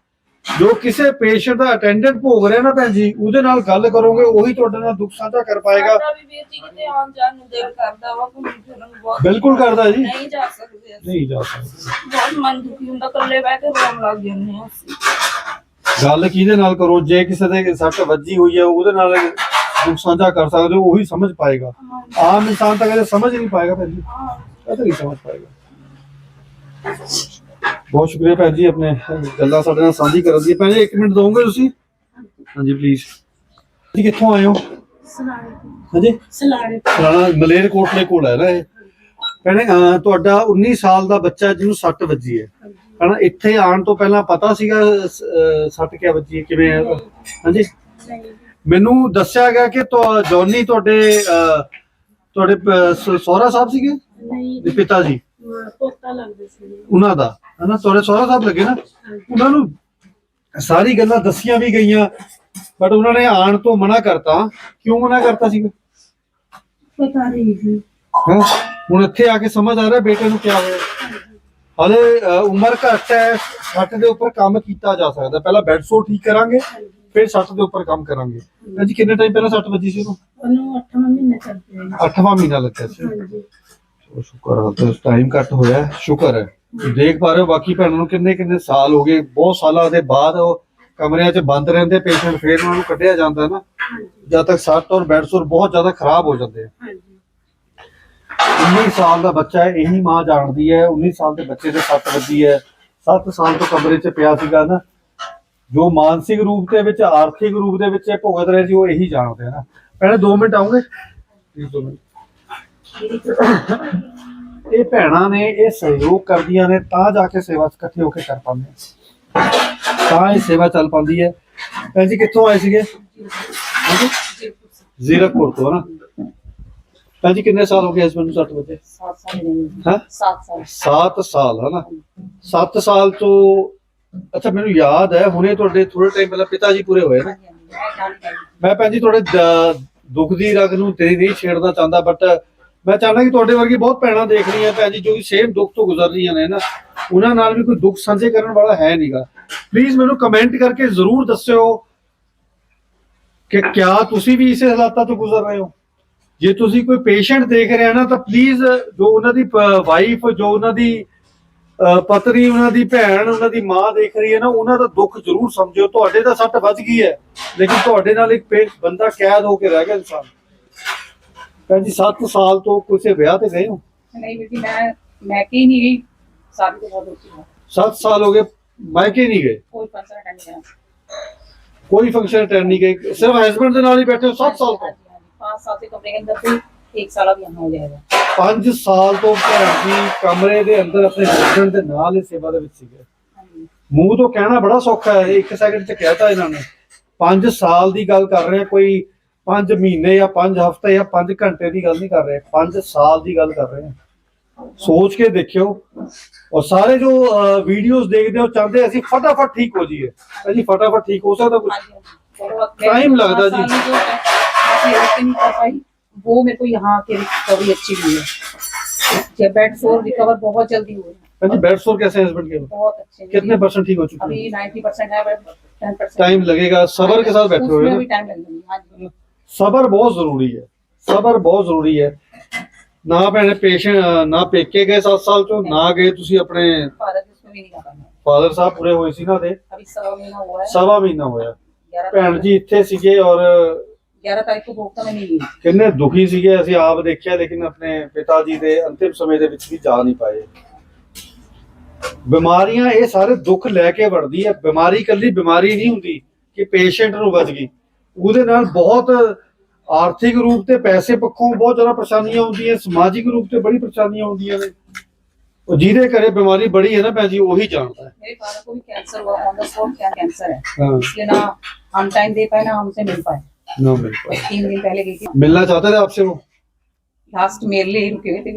ਜੋ ਕਿਸੇ ਪੇਸ਼ੈਂਟ ਦਾ ਅਟੈਂਡੈਂਟ ਭੋਗ ਰਿਹਾ ਨਾ ਭੈਣ ਜੀ ਉਹਦੇ ਨਾਲ ਗੱਲ ਕਰੋਗੇ ਉਹੀ ਤੁਹਾਡੇ ਨਾਲ ਦੁੱਖ ਸਾਂਝਾ ਕਰ ਪਾਏਗਾ। ਸਾਡਾ ਵੀ ਵੀਰ ਜੀ ਕਿਤੇ ਆਉਣ ਜਾਣ ਨੂੰ ਦਿਲ ਕਰਦਾ ਵਾ ਘੁੰਮਣ ਫਿਰਨ ਨੂੰ ਬਹੁਤ। ਬਿਲਕੁਲ ਕਰਦਾ ਜੀ। ਨਹੀਂ ਜਾ ਸਕਦੇ ਅਸੀਂ। ਨਹੀਂ ਜਾ ਸਕਦਾ। ਬਹੁਤ ਮਨ ਦੁਖੀ ਹੁੰਦਾ ਇਕੱਲੇ ਬਹਿ ਕੇ ਰੋਣ ਲੱਗ ਜਾਂਦੇ ਅਸੀਂ। ਗੱਲ ਕਿਹਦੇ ਨਾਲ ਕਰੋ ਜੇ ਕਿਸੇ ਦੇ ਸੱਟ ਵੱਜੀ ਹੋਈ ਹੈ ਉਹਦੇ ਨਾਲ ਦੁੱਖ ਸਾਂਝਾ ਕਰ ਸਕਦੇ ਹੋ ਉਹੀ ਸਮਝ ਪਾਏਗਾ। ਆਮ ਇਨਸਾਨ ਤਾਂ ਕਦੇ ਸਮਝ ਹੀ ਨਹੀਂ ਪਾਏਗਾ ਭੈਣ ਜੀ। ਕਦੇ ਨਹੀਂ ਸਮਝ ਪਾਏਗਾ। ਬਹੁਤ ਸ਼ੁਕਰੀਆ ਭੈਣ ਜੀ ਆਪਣੇ ਗੱਲਾਂ ਸਾਡੇ ਨਾਲ ਸਾਂਝੀ ਕਰਨ ਦੀ। ਭੈਣ ਜੀ 1 ਮਿੰਟ ਦੋਗੇ ਤੁਸੀਂ? ਹਾਂਜੀ ਪਲੀਜ਼ ਜੀ ਕਿੱਥੋਂ ਆਏ ਹੋ? ਹਾਂਜੀ? ਕੋਟਲੇ ਕੋਲ ਹੈ ਨਾ ਇਹ? ਭੈਣੇ ਤੁਹਾਡਾ 19 ਸਾਲ ਦਾ ਬੱਚਾ ਜਿਹਨੂੰ ਸੱਟ ਵੱਜੀ ਹੈ। ਹਨਾ ਇੱਥੇ ਆਉਣ ਤੋਂ ਪਹਿਲਾਂ ਪਤਾ ਸੀਗਾ ਸੱਟ ਕਿਆ ਵੱਜੀ ਕਿਵੇਂ ਹਾਂਜੀ? ਮੈਨੂੰ ਦੱਸਿਆ ਗਿਆ ਕਿ ਜੌਨੀ ਤੁਹਾਡੇ ਤੁਹਾਡੇ ਸਹੁਰਾ ਸਾਹਿਬ ਸੀਗੇ? ਨਹੀਂ। ਪਿਤਾ ਜੀ? ਪੋਤਾ ਲੱਗਦੇ ਸੀ ਉਹਨਾਂ ਦਾ ਹਨਾ ਤੁਹਾਡੇ ਸਹੁਰਾ ਸਾਹਿਬ ਲੱਗੇ ਨਾ। ਉਹਨਾਂ ਨੂੰ ਸਾਰੀ ਗੱਲਾਂ ਦੱਸੀਆਂ ਵੀ ਗਈਆਂ ਬਟ ਉਹਨਾਂ ਨੇ ਆਣ ਤੋਂ ਮਨਾ ਕਰਤਾ। ਕਿਉਂ ਮਨਾ ਕਰਤਾ ਸੀ ਪਤਾ ਨਹੀਂ ਸੀ ਹੈਂ? ਹੁਣ ਇੱਥੇ ਆ ਕੇ ਸਮਝ ਆ ਰਿਹਾ ਬੇਟੇ ਨੂੰ ਕੀ ਹੋਇਆ। ਹਲੇ ਉਮਰ ਘੱਟ ਹੈ ਸੱਟ ਦੇ ਉੱਪਰ ਕੰਮ ਕੀਤਾ ਜਾ ਸਕਦਾ। ਪਹਿਲਾਂ ਬੈੱਡ ਸੋ ਠੀਕ ਕਰਾਂਗੇ ਫਿਰ ਸੱਟ ਦੇ ਉੱਪਰ ਕੰਮ ਕਰਾਂਗੇ। ਅੱਜ ਕਿੰਨੇ ਟਾਈਮ ਪਹਿਲਾਂ ਸੱਟ ਵੱਜੀ ਸੀ ਉਹਨੂੰ? ਉਹਨੂੰ 8ਵਾਂ ਮਹੀਨਾ ਪਿਆ 8ਵਾਂ ਮਹੀਨਾ ਲੱਗਿਆ ਸੀ। ਹਾਂਜੀ। ਚਲੋ ਸ਼ੁਕਰ ਹੈ ਤੇ ਟਾਈਮ ਘੱਟ ਹੋਇਆ ਹੈ, ਸ਼ੁਕਰ ਹੈ। ਤੁਸੀਂ ਦੇਖ ਪਾ ਰਹੇ ਹੋ ਬਾਕੀ ਭੈਣਾਂ ਨੂੰ ਕਿੰਨੇ ਕਿੰਨੇ ਸਾਲ ਹੋ ਗਏ ਬਹੁਤ ਸਾਲਾਂ ਦੇ ਬਾਅਦ ਉਹ ਕਮਰਿਆਂ 'ਚ ਬੰਦ ਰਹਿੰਦੇ ਪੇਸ਼ੈਂਟ ਫਿਰ ਉਹਨਾਂ ਨੂੰ ਕੱਢਿਆ ਜਾਂਦਾ ਹੈ ਨਾ ਜਦ ਤੱਕ ਸੱਟ ਔਰ ਬੈੱਡ ਸੋਰ ਬਹੁਤ ਜ਼ਿਆਦਾ ਖਰਾਬ ਹੋ ਜਾਂਦੇ ਆ। ਹਾਂਜੀ। 19 ਸਾਲ ਦਾ ਬੱਚਾ ਹੈ ਇਹੀ ਮਾਂ ਜਾਣਦੀ ਹੈ 19 ਸਾਲ ਦੇ ਬੱਚੇ ਦੇ ਸੱਟ ਵੱਜੀ ਹੈ। 7 ਸਾਲ ਤੋਂ ਕਮਰੇ 'ਚ ਪਿਆ ਸੀਗਾ ਨਾ। ਜੋ ਮਾਨਸਿਕ ਰੂਪ ਦੇ ਵਿੱਚ ਆਰਥਿਕ ਰੂਪ ਦੇ ਵਿੱਚ ਇਹ ਭੁਗਤ ਰਹੇ ਸੀ ਉਹ ਇਹੀ ਜਾਣਦੇ ਆ ਨਾ। ਪਹਿਲੇ 2 ਮਿੰਟ ਆਉਂਗੇ? Please ਦੋ ਮਿੰਟ। ਇਹ ਭੈਣਾਂ ਨੇ ਇਹ ਸਹਿਯੋਗ ਕਰਦੀਆਂ ਨੇ ਤਾਂ ਜਾ ਕੇ ਸੇਵਾ ਇਕੱਠੇ ਹੋ ਕੇ ਕਰ ਪਾਉਂਦੇ ਤਾਂ ਇਹ ਸੇਵਾ ਚੱਲ ਪਾਉਂਦੀ ਹੈ। ਭੈਣ ਜੀ ਕਿੱਥੋਂ ਆਏ ਸੀਗੇ? ਜ਼ੀਰਕਪੁਰ ਤੋਂ ਨਾ ਭੈਣ ਜੀ ਕਿੰਨੇ ਸਾਲ ਹੋ ਗਏ ਹਸਬੰਦ ਨੂੰ 60 ਵਜੇ? 7 ਸਾਲ ਹਾਂ 7 ਸਾਲ। 7 ਸਾਲ ਹੈ ਨਾ 7 ਸਾਲ ਤੋਂ ਅੱਛਾ ਮੈਨੂੰ ਯਾਦ ਹੈ ਹੁਣੇ ਤੁਹਾਡੇ ਥੋੜੇ ਟਾਈਮ ਪਹਿਲਾਂ ਪਿਤਾ ਜੀ ਪੂਰੇ ਹੋਏ ਨਾ। ਮੈਂ ਭੈਣ ਜੀ ਤੁਹਾਡੇ ਦੁੱਖ ਦੀ ਰਗ ਨੂੰ ਤੇਰੀ ਨਹੀਂ ਛੇੜਨਾ ਚਾਹੁੰਦਾ ਬਟ ਮੈਂ ਚਾਹੁੰਦਾ ਕਿ ਤੁਹਾਡੇ ਵਰਗੀ ਬਹੁਤ ਭੈਣਾਂ ਦੇਖ ਰਹੀਆਂ ਭੈਣ ਜੀ ਜੋ ਕਿ ਸੇਮ ਦੁੱਖ ਤੋਂ ਗੁਜ਼ਰ ਰਹੀਆਂ ਨੇ ਨਾ। ਉਹਨਾਂ ਨਾਲ ਵੀ ਕੋਈ ਦੁੱਖ ਸਾਂਝੇ ਕਰਨ ਵਾਲਾ ਹੈ ਨਹੀਂਗਾ ਪਲੀਜ਼ ਮੈਨੂੰ ਕਮੈਂਟ ਕਰਕੇ ਜ਼ਰੂਰ ਦੱਸਿਓ ਕਿ ਕਿਆ ਤੁਸੀਂ ਵੀ ਇਸੇ ਹਾਲਾਤਾਂ ਤੋਂ ਗੁਜ਼ਰ ਰਹੇ ਹੋ। ਜੇ ਤੁਸੀਂ ਕੋਈ ਪੇਸ਼ੈਂਟ ਦੇਖ ਰਹੇ ਹੋ ਨਾ ਤਾਂ ਪਲੀਜ਼ ਜੋ ਉਹਨਾਂ ਦੀ ਵਾਈਫ ਜੋ ਉਹਨਾਂ ਦੀ ਅਹ, ਪਤਨੀ ਉਹਨਾਂ ਦੀ ਭੈਣ ਉਹਨਾਂ ਦੀ ਮਾਂ ਦੇਖ ਰਹੀ ਹੈ ਨਾ ਉਹਨਾਂ ਦਾ ਦੁੱਖ ਜ਼ਰੂਰ ਸਮਝਿਓ। ਤੁਹਾਡੇ ਤਾਂ ਸੱਟ ਵੱਜ ਗਈ ਹੈ ਲੇਕਿਨ ਤੁਹਾਡੇ ਨਾਲ ਇੱਕ ਪੇ- ਬੰਦਾ ਕੈਦ ਹੋ ਕੇ ਰਹਿ ਗਿਆ ਇਨਸਾਨ। ਭੈਣ 7 ਸਾਲ ਤੋਂ ਕਿਸੇ ਵਿਆਹ ਤੇ ਗਏ ਹੋ? ਨਹੀਂ ਸਾਲ ਹੋ ਗਏ ਮਾਇਕੇ ਨਹੀਂ ਗਏ ਕੋਈ ਫੰਕਸ਼ਨ ਅਟੈਂਡ ਨਹੀਂ ਗਏ ਸਿਰਫ ਹਸਬੰਡ ਦੇ ਨਾਲ ਹੀ ਬੈਠੇ ਹੋ 7 ਸਾਲ ਤੋਂ? 5 ਸਾਲ ਦੇ ਕਮਰੇ ਅੰਦਰ ਤੇ 1 ਸਾਲ ਵੀ ਹੋ ਜਾਏਗਾ। 5 ਸਾਲ ਤੋਂ ਭੈਣ ਜੀ ਕਮਰੇ ਦੇ ਅੰਦਰ ਆਪਣੇ ਹਸਬੰਡ ਦੇ ਨਾਲ ਹੀ ਸੇਵਾ ਦੇ ਵਿੱਚ ਸੀਗੇ। ਮੂੰਹ ਤੋਂ ਕਹਿਣਾ ਬੜਾ ਸੌਖਾ ਹੈ ਇੱਕ ਸੈਕਿੰਡ ਚ ਕਹਿਤਾ ਇਹਨਾਂ ਨੇ। 5 ਸਾਲ ਦੀ ਗੱਲ ਕਰ ਰਹੇ ਕੋਈ 5 ਮਹੀਨੇ ਜਾਂ 5 ਹਫ਼ਤੇ ਜਾਂ 5 ਘੰਟੇ ਦੀ ਗੱਲ ਨਹੀਂ ਕਰ ਰਹੇ 5 ਸਾਲ ਦੀ ਗੱਲ ਕਰ ਰਹੇ ਆ ਸੋਚ ਕੇ ਦੇਖਿਓ ਔਰ ਸਾਰੇ ਜੋ ਵੀਡੀਓਜ਼ ਦੇਖਦੇ ਹੋ ਚਾਹੁੰਦੇ ਅਸੀਂ ਫਟਾਫਟ ਠੀਕ ਹੋ ਜਾਈਏ ਅਸੀਂ ਫਟਾਫਟ ਠੀਕ ਹੋ ਸਕਦਾ ਕੁਝ हाँ जी, हाँ जी। बहुत- Time मैं लगता पाँच जी। साल में जो ऐसे ऐसे नहीं कर पाई वो मेरे को यहाँ के रिकवरी अच्छी हुई है जब बेड सोर रिकवर बहुत जल्दी हुए हैं ਹਾਂਜੀ बेड सोर कैसे हस्बैंड के बहुत अच्छे हैं। कितने परसेंट ठीक हो चुके अभी हैं नाइन्टी परसेंट है टेन परसेंट टाइम लगेगा सबर के साथ बैठे हुए उसमें हैं भी टाइम लगेगा हाँ जी ਸਬਰ ਬਹੁਤ ਜ਼ਰੂਰੀ ਹੈ। ਸਬਰ ਬਹੁਤ ਜ਼ਰੂਰੀ ਹੈ। ਨਾ ਭੈਣੇ ਪੇਸ਼ ਨਾ ਪੇਕੇ ਗਏ 7 ਸਾਲ ਚੋਂ ਨਾ ਗਏ ਤੁਸੀਂ ਆਪਣੇ ਫਾਦਰ ਸਾਹਿਬ ਪੂਰੇ ਹੋਏ ਸੀ ਨਾ ਦੇ। ਸਵਾ ਮਹੀਨਾ ਹੋਇਆ ਭੈਣ ਜੀ ਇੱਥੇ ਸੀਗੇ ਔਰ 11 ਤਾਰੀਖ ਨੂੰ ਭੋਗਤਾ ਮੈਂ ਨਹੀਂ ਕਿੰਨੇ ਦੁਖੀ ਸੀਗੇ ਅਸੀਂ ਆਪ ਦੇਖਿਆ ਲੇਕਿਨ ਆਪਣੇ ਪਿਤਾ ਜੀ ਦੇ ਅੰਤਿਮ ਸਮੇਂ ਦੇ ਵਿੱਚ ਵੀ ਜਾ ਨਹੀਂ ਪਾਏ। ਬਿਮਾਰੀਆਂ ਇਹ ਸਾਰੇ ਦੁੱਖ ਲੈ ਕੇ ਵੜਦੀ ਹੈ। ਬਿਮਾਰੀ ਇਕੱਲੀ ਬਿਮਾਰੀ ਨਹੀਂ ਹੁੰਦੀ ਕਿ ਪੇਸ਼ੈਂਟ ਨੂੰ ਵੱਜ ਗਈ। ਉਹਦੇ ਨਾਲ ਬਹੁਤ ਆਰਥਿਕ ਰੂਪ ਤੇ ਪੈਸੇ ਪੱਖੋਂ ਬਹੁਤ ਜ਼ਿਆਦਾ ਪਰੇਸ਼ਾਨੀਆਂ ਹੁੰਦੀਆਂ ਸਮਾਜਿਕ ਰੂਪ ਤੇ ਬੜੀ ਪਰੇਸ਼ਾਨੀਆਂ ਹੁੰਦੀਆਂ ਨੇ ਉਹ ਜਿਹਦੇ ਘਰੇ ਬਿਮਾਰੀ ਬੜੀ ਹੈ ਨਾ ਭੈਣ ਜੀ ਉਹੀ ਜਾਣਦਾ ਹੈ मेरे फादर को भी कैंसर हुआ ऑन द स्पॉट क्या कैंसर है हाँ इसलिए ना हम टाइम दे पाए ना हमसे मिल पाए ना मिल पाए तीन दिन पहले गई थी मिलना चाहते थे आपसे वो लास्ट मेरे लिए ही रुके हुए थे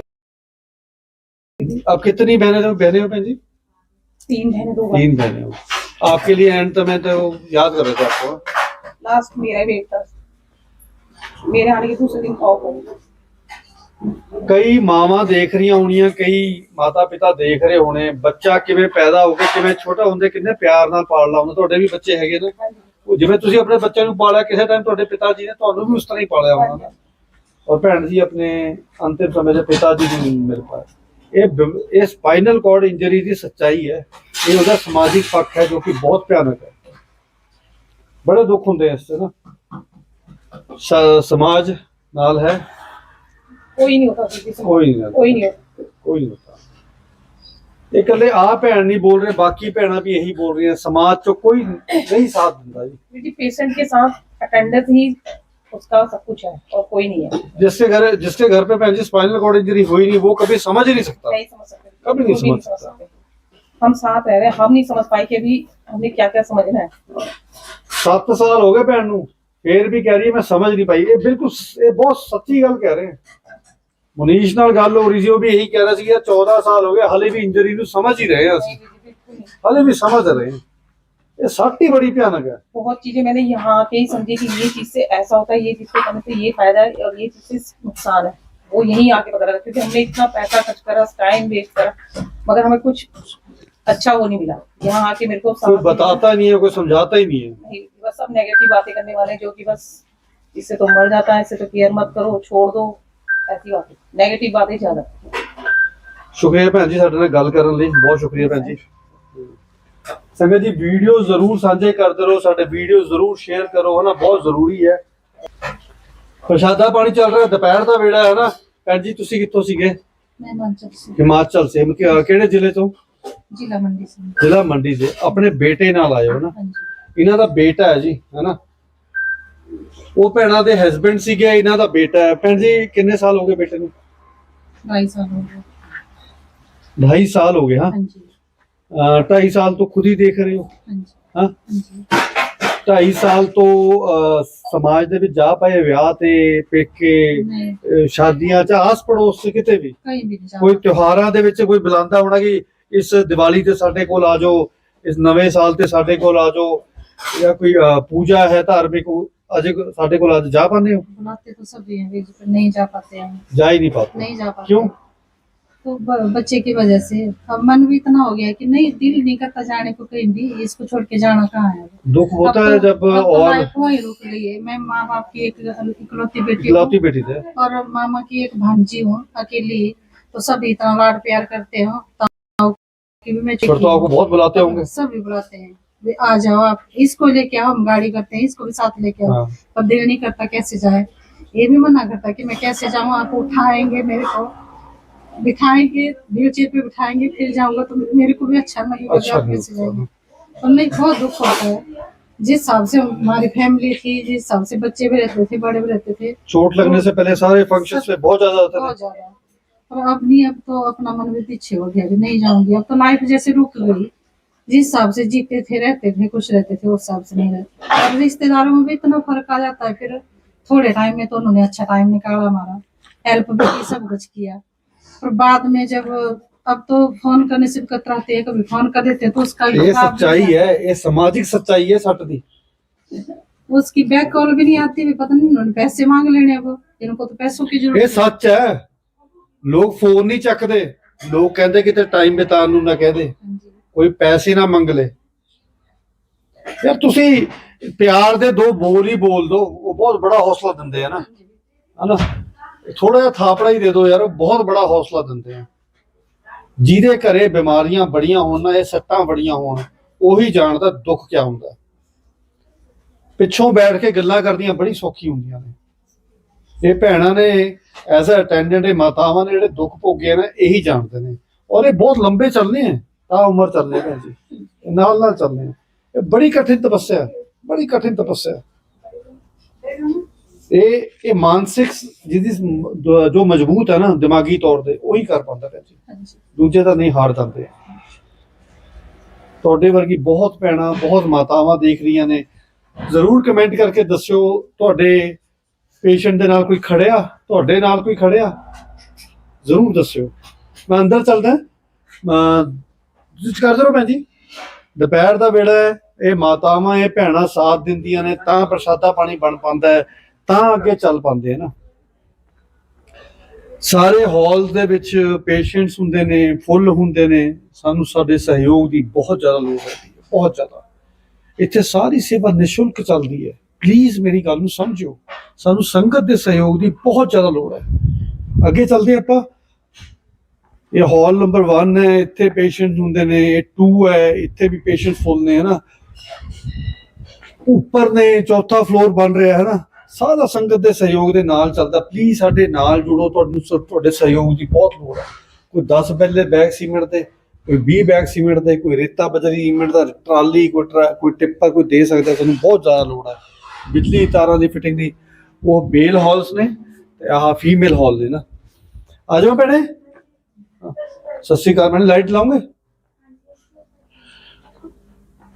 आप कितनी बहनें थे बहनें हो भैन जी तीन बहने दो भाई तीन बहनें हो आपके लिए एंड तो मैं तो याद कर रहे थे आपको लास्ट मेरा वेट था मेरे आने के दूसरे दिन ऑफ हो गई। ਕਈ ਮਾਵਾਂ ਦੇਖ ਰਹੀਆਂ ਹੋਣੀਆਂ ਕਈ ਮਾਤਾ ਪਿਤਾ ਦੇਖ ਰਹੇ ਹੋਣੇ ਬੱਚਾ ਕਿਵੇਂ ਪੈਦਾ ਹੋ ਕੇ ਕਿਵੇਂ ਛੋਟਾ ਹੁੰਦੇ ਕਿੰਨੇ ਪਿਆਰ ਨਾਲ ਪਾਲਣਾ ਹੁੰਦਾ ਤੁਹਾਡੇ ਵੀ ਬੱਚੇ ਹੈਗੇ ਨੇ ਉਹ ਜਿਵੇਂ ਤੁਸੀਂ ਆਪਣੇ ਬੱਚੇ ਨੂੰ ਪਾਲਿਆ ਕਿਸੇ ਟਾਈਮ ਤੁਹਾਡੇ ਪਿਤਾ ਜੀ ਨੇ ਤੁਹਾਨੂੰ ਵੀ ਉਸ ਤਰ੍ਹਾਂ ਹੀ ਪਾਲਿਆ ਹੋਣਾ ਨਾ ਔਰ ਭੈਣ ਜੀ ਆਪਣੇ ਅੰਤਿਮ ਸਮੇਂ ਦੇ ਪਿਤਾ ਜੀ ਨੂੰ ਨਹੀਂ ਮਿਲ ਪਾਏ ਇਹ ਬਿਮ- ਇਹ ਸਪਾਈਨਲ ਕਾਰਡ ਇੰਜਰੀ ਦੀ ਸੱਚਾਈ ਹੈ ਇਹ ਉਹਦਾ ਸਮਾਜਿਕ ਪੱਖ ਹੈ ਜੋ ਕਿ ਬਹੁਤ ਭਿਆਨਕ ਹੈ ਬੜੇ ਦੁੱਖ ਹੁੰਦੇ ਇਸ ਤੇ ਨਾ ਸ- ਸਮਾਜ ਨਾਲ ਹੈ कोई नहीं होता किसी से ਕੋਈ ਨਹੀਂ कोई नहीं होता ਕੋਈ ਨਹੀਂ ਹੁੰਦਾ ਇਹ ਇਕੱਲੇ ਆ ਭੈਣ ਨਹੀਂ ਬੋਲ ਰਹੇ ਬਾਕੀ ਭੈਣਾਂ ਵੀ ਇਹੀ ਬੋਲ ਰਹੀਆਂ ਸਮਾਜ ਚੋਂ ਕੋਈ ਨਹੀਂ ਸਾਥ ਦਿੰਦਾ ਜੀ क्योंकि पेशेंट के साथ अटेंडेंस ही उसका सब कुछ है और कोई नहीं है जिसके घर जिसके घर पे भैन जी स्पाइनल कॉर्ड इंजरी हुई नहीं वो कभी समझ ही नहीं सकता नहीं समझ सकते कभी नहीं वो भी समझ सकता। हम साथ रह रहे हैं हम नहीं समझ पाए कि अभी हमें क्या क्या समझना है ਸੱਤ ਸਾਲ ਹੋ ਗਏ ਭੈਣ ਨੂੰ ਫੇਰ ਵੀ ਕਹਿ ਰਹੀ ਹੈ ਮੈਂ ਸਮਝ ਨਹੀਂ ਪਾਈ ਇਹ ਬਿਲਕੁਲ ਸ- ਇਹ ਬਹੁਤ ਸੱਚੀ ਗੱਲ ਕਹਿ ਰਹੇ ਹੈ ਮੁਨੀਸ਼ ਨਾਲ ਗੱਲ ਹੋ ਰਹੀ ਸੀ ਉਹ ਵੀ ਇਹੀ ਕਹਿ ਰਿਹਾ ਸੀ ਕਿ 14 ਸਾਲ ਹੋ ਗਏ ਹਲੇ ਵੀ ਇੰਜਰੀ ਨੂੰ ਸਮਝ ਹੀ ਰਹੇ ਹਾਂ ਅਸੀਂ ਹਲੇ ਵੀ समझ रहे हैं ये सट ही बड़ी भयानक है बहुत चीजें मैंने यहाँ आके ही समझी कि ये चीज से ऐसा होता है ये चीज से करने से ये फायदा है और ये चीज से नुकसान है वो यहीं आके पता लगा क्योंकि हमने इतना पैसा खर्च करा टाइम वेस्ट करा मगर हमें कुछ अच्छा वो नहीं मिला यहाँ आके मेरे को कोई समझ में बताता नहीं है कोई समझाता ही नहीं है नहीं, बस सब नेगेटिव बातें करने वाले हैं, जो कि बस इससे तो मर जाता है इससे तो केयर मत करो छोड़ दो ऐसी बातें नेगेटिव बातें ज्यादा ਸ਼ੁਕਰੀਆ ਭੈਣ ਜੀ ਸਾਡੇ ਨਾਲ ਗੱਲ ਕਰਨ ਲਈ ਬਹੁਤ ਸ਼ੁਕਰੀਆ ਭੈਣ ਜੀ ਸੰਗਤ ਜੀ ਵੀਡੀਓ ਜ਼ਰੂਰ ਸਾਂਝੇ ਕਰਦੇ ਰਹੋ ਸਾਡੇ ਵੀਡੀਓ ਜ਼ਰੂਰ ਸ਼ੇਅਰ ਕਰੋ ਹਨਾ ਬਹੁਤ ਜ਼ਰੂਰੀ ਹੈ ਪ੍ਰਸ਼ਾਦਾ ਪਾਣੀ ਚੱਲ ਰਿਹਾ ਦੁਪਹਿਰ ਦਾ ਵੇੜਾ ਹੈ ਨਾ ਭੈਣ ਜੀ ਤੁਸੀਂ ਕਿੱਥੋਂ ਸੀਗੇ मैं मंचल से ਹਿਮਾਚਲ ਸੇ ਕਿ- ਕਿਹੜੇ ਜ਼ਿਲ੍ਹੇ ਤੋਂ जिला मंडी से हूँ। ਜ਼ਿਲ੍ਹਾ ਮੰਡੀ ਦੇ ਆਪਣੇ ਬੇਟੇ ਨਾਲ ਆਏ ਹੋ ਨਾ हाँ जी ਇਹਨਾਂ ਦਾ ਬੇਟਾ ਹੈ ਜੀ ਹੈਨਾ? ਉਹ ਭੈਣਾਂ ਦੇ ਹਸਬੰਡ ਸੀਗੇ ਇਹਨਾਂ ਦਾ ਬੇਟਾ ਹੈ। ਭੈਣ ਜੀ ਕਿੰਨੇ ਸਾਲ ਹੋ ਗਏ ਬੇਟੇ ਨੂੰ? 2.5 ਸਾਲ ਹੋ ਗਏ। 2.5 ਸਾਲ ਹੋ ਗਏ ਹਾਂ? ਹਾਂਜੀ। 2.5 ਸਾਲ ਤੋਂ ਖੁਦ ਹੀ ਦੇਖ ਰਹੇ ਹੋ? ਹਾਂਜੀ। ਹਾਂ? ਢਾਈ ਸਾਲ ਤੋਂ ਸਮਾਜ ਦੇ ਵਿੱਚ ਜਾ ਪਏ ਵਿਆਹ ਤੇ ਪੇਕੇ ਸ਼ਾਦੀਆਂ ਚ ਆਸ ਪੜੋਸ ਚ ਕਿਤੇ ਵੀ? ਕੋਈ ਤਿਉਹਾਰਾਂ ਦੇ ਵਿੱਚ ਕੋਈ ਬੁਲਾਉਂਦਾ ਹੋਣਾ ਕਿ ਇਸ ਦੀਵਾਲੀ ਤੇ ਸਾਡੇ ਕੋਲ ਆਜੋ ਇਸ ਨਵੇਂ ਸਾਲ ਤੇ ਸਾਡੇ ਕੋਲ ਆਜੋ ਜਾਂ ਕੋਈ ਪੂਜਾ ਹੈ ਧਾਰਮਿਕ ਅੱਜ ਸਾਡੇ ਕੋਲ आज जा पाने हो? बुलाते तो सभी हैं वेज नहीं जा पाते हम जा ही नहीं पाते। नहीं जा पाते। क्यों? तो बच्चे की वजह से। अब मन भी इतना हो गया है कि नहीं दिल नहीं करता जाने को कहीं भी इसको छोड़ के जाना कहाँ है? दुख होता तो है जब तो और लाइफ वहीं रुक रही है? मैं माँ बाप की एक इकलौती बेटी इकलौती बेटी थे। और मामा की एक भांजी हूँ अकेली। तो सभी इतना लाड प्यार करते हो। ताऊ मैं बहुत बुलाते होंगे। सभी बुलाते हैं। आ जाओ आप इसको लेके आओ हम गाड़ी करते हैं इसको भी साथ लेके आओ। हाँ। पर दिल नहीं करता कैसे जाए। ये भी मना करता कि मैं कैसे जाऊँ आप उठाएँगे मेरे को। बिठाएँगे व्हील चेयर पे बिठाएँगे फिर जाऊँगा तो मेरे को भी अच्छा कि अच्छा आप कैसे जाएँगे। नहीं बहुत दुख होता है। जिस हिसाब से हमारी फैमिली थी जिस हिसाब से बच्चे भी रहते थे बड़े भी रहते थे चोट लगने से पहले सारे फ़ंक्शंस में बहुत ज़्यादा होते बहुत ज़्यादा। और अब नहीं अब तो अपना मन भी पीछे हो गया कि नहीं जाऊँगी। अब तो लाइफ जैसे रुक गई। जिस हिसाब से जीते थे रहते थे खुश रहते थे उस हिसाब से नहीं रहते और रिश्तेदारों में भी इतना फर्क आ जाता है फिर थोड़े टाइम में तो उन्होंने अच्छा टाइम निकाला हमारा हेल्प भी की सब कुछ किया और बाद में जब अब तो फोन करने से भी कतराते हैं कभी फोन कर देते हैं तो उसका भी ये जवाब सच्चाई नहीं है ये सामाजिक सच्चाई है सट दी आता। उसकी बैक कॉल भी नहीं आती भी पता नहीं उन्होंने पैसे मांग लेने अब इनको तो पैसों की ਇਹ जरूरत है। ਸੱਚ ਹੈ ਲੋਕ ਫੋਨ ਨਹੀਂ ਚੱਕਦੇ ਲੋਕ ਕਹਿੰਦੇ ਕਿਤੇ ਟਾਈਮ ਬਿਤਾਉਣ ਨੂੰ ਨਾ ਕਹਦੇ हाँ जी ਕੋਈ ਪੈਸੇ ਨਾ ਮੰਗ ਲੈ। ਯਾਰ ਤੁਸੀਂ ਪਿਆਰ ਦੇ ਦੋ ਬੋਲ ਹੀ ਬੋਲ ਦੋ, ਉਹ ਬਹੁਤ ਬੜਾ ਹੌਸਲਾ ਦਿੰਦੇ ਆ ਨਾ। ਹਨਾ? ਥੋੜਾ ਜਿਹਾ ਥਾਪੜਾ ਹੀ ਦੇ ਦੋ ਯਾਰ, ਉਹ ਬਹੁਤ ਬੜਾ ਹੌਸਲਾ ਦਿੰਦੇ ਆ। ਜਿਹਦੇ ਘਰੇ ਬਿਮਾਰੀਆਂ ਬੜੀਆਂ ਹੋਣ ਨਾ, ਇਹ ਸੱਟਾਂ ਬੜੀਆਂ ਹੋਣ, ਉਹੀ ਜਾਣਦਾ ਦੁੱਖ ਕਿਆ ਹੁੰਦਾ। ਪਿੱਛੋਂ ਬੈਠ ਕੇ ਗੱਲਾਂ ਕਰਦੀਆਂ, ਬੜੀ ਸੌਖੀ ਹੁੰਦੀਆਂ ਨੇ। ਇਹ ਭੈਣਾਂ ਨੇ ਐਜ਼ ਅ ਅਟੈਂਡੈਂਟ ਇਹ ਮਾਤਾਵਾਂ ਨੇ ਜਿਹੜੇ ਦੁੱਖ ਭੋਗੇ ਨਾ, ਇਹੀ ਜਾਣਦੇ ਨੇ। ਔਰ ਇਹ ਬਹੁਤ ਲੰਬੇ ਚੱਲਨੇ ਆ। ਤਾਂ ਉਮਰ ਚੱਲਨੇ ਭੈਣ ਜੀ। ਨਾਲ ਨਾਲ ਚੱਲਨੇ ਆ ਇਹ ਬੜੀ ਕਠਿਨ ਤਪੱਸਿਆ ਬੜੀ ਕਠਿਨ ਤਪੱਸਿਆ। ਇਹ ਇਹ ਮਾਨਸਿਕ ਜਿਹਦੀ ਜੋ ਮਜ਼ਬੂਤ ਹੈ ਨਾ ਦਿਮਾਗੀ ਤੌਰ ਤੇ ਉਹੀ ਕਰ ਪਾਉਂਦਾ ਭੈਣ ਜੀ। ਦੂਜੇ ਤਾਂ ਨਹੀਂ ਹਾਰ ਜਾਂਦੇ। ਤੁਹਾਡੇ ਵਰਗੀ ਬਹੁਤ ਭੈਣਾਂ ਬਹੁਤ ਮਾਤਾਵਾਂ ਦੇਖ ਰਹੀਆਂ ਨੇ। ਜ਼ਰੂਰ ਕਮੈਂਟ ਕਰਕੇ ਦੱਸਿਓ ਤੁਹਾਡੇ ਪੇਸ਼ੈਂਟ ਦੇ ਨਾਲ ਕੋਈ ਖੜਿਆ ਤੁਹਾਡੇ ਨਾਲ ਕੋਈ ਖੜਿਆ। ਜ਼ਰੂਰ ਦੱਸਿਓ। ਮੈਂ ਅੰਦਰ ਚੱਲਦਾ। ਤੁਸੀਂ ਕਰਦੇ ਰਹੋ ਭੈਣ ਜੀ। ਦੁਪਹਿਰ ਦਾ ਵੇਲਾ ਹੈ, ਇਹ ਮਾਤਾਵਾਂ, ਇਹ ਭੈਣਾਂ ਸਾਥ ਦਿੰਦੀਆਂ ਨੇ, ਤਾਂ ਪ੍ਰਸ਼ਾਦਾ ਪਾਣੀ ਬਣ ਪਾਉਂਦਾ ਹੈ, ਤਾਂ ਅੱਗੇ ਚੱਲ ਪਾਉਂਦੇ ਆ ਨਾ। ਸਾਰੇ ਹਾਲ ਦੇ ਵਿੱਚ ਪੇਸ਼ੈਂਟਸ ਹੁੰਦੇ ਨੇ, ਫੁੱਲ ਹੁੰਦੇ ਨੇ, ਸਾਨੂੰ ਸਾਡੇ ਸਹਿਯੋਗ ਦੀ ਬਹੁਤ ਜ਼ਿਆਦਾ ਲੋੜ ਹੈ, ਬਹੁਤ ਜ਼ਿਆਦਾ। ਇੱਥੇ ਸਾਰੀ ਸੇਵਾ ਨਿਸ਼ੁਲਕ ਚੱਲਦੀ ਹੈ। ਪਲੀਜ਼ ਮੇਰੀ ਗੱਲ ਨੂੰ ਸਮਝਿਓ। ਸਾਨੂੰ ਸੰਗਤ ਦੇ ਸਹਿਯੋਗ ਦੀ ਬਹੁਤ ਜ਼ਿਆਦਾ ਲੋੜ ਹੈ। ਅੱਗੇ ਚੱਲਦੇ ਆਪਾਂ। ਇਹ ਹਾਲ ਨੰਬਰ 1 ਹੈ, ਇੱਥੇ ਪੇਸ਼ੈਂਟ ਹੁੰਦੇ ਨੇ, ਇਹ 2 ਹੈ, ਇੱਥੇ ਵੀ ਪੇਸ਼ੈਂਟ ਫੁੱਲ ਨੇ, ਹਨਾ? ਉੱਪਰ ਨੇ, ਚੌਥਾ ਫਲੋਰ ਬਣ ਰਿਹਾ ਹੈ ਨਾ ਸਾਰਾ ਸੰਗਤ ਦੇ ਸਹਿਯੋਗ ਦੇ ਨਾਲ ਚੱਲਦਾ। ਪਲੀਜ਼ ਸਾਡੇ ਨਾਲ ਜੁੜੋ, ਤੁਹਾਨੂੰ ਤੁਹਾਡੇ ਸਹਿਯੋਗ ਦੀ ਬਹੁਤ ਲੋੜ ਹੈ। ਕੋਈ 10 ਬੈਲੇ ਬੈਗ ਸੀਮੈਂਟ ਦੇ, ਕੋਈ 20 ਬੈਗ ਸੀਮੈਂਟ ਦੇ, ਕੋਈ ਰੇਤਾ ਬਜਰੀ ਸੀਮੈਂਟ ਦਾ, ਟਰਾਲੀ, ਕੋਈ ਟਰਾ- ਕੋਈ ਟਿੱਪਰ ਕੋਈ ਦੇ ਸਕਦਾ ਤੁਹਾਨੂੰ ਬਹੁਤ ਜ਼ਿਆਦਾ ਲੋੜ ਹੈ। ਬਿਜਲੀ ਤਾਰਾਂ ਦੀ ਫਿਟਿੰਗ ਦੀ, ਉਹ ਮੇਲ ਹਾਲਸ ਨੇ ਤੇ ਆਹ ਫੀਮੇਲ ਹਾਲ ਨੇ ਨਾ। ਆ ਜਾਓ ਭੈਣੇ। ਸਤਿ ਸ਼੍ਰੀ ਅਕਾਲ ਮੈਨੇ ਲਾਈਟ ਲਾਉਂਗੇ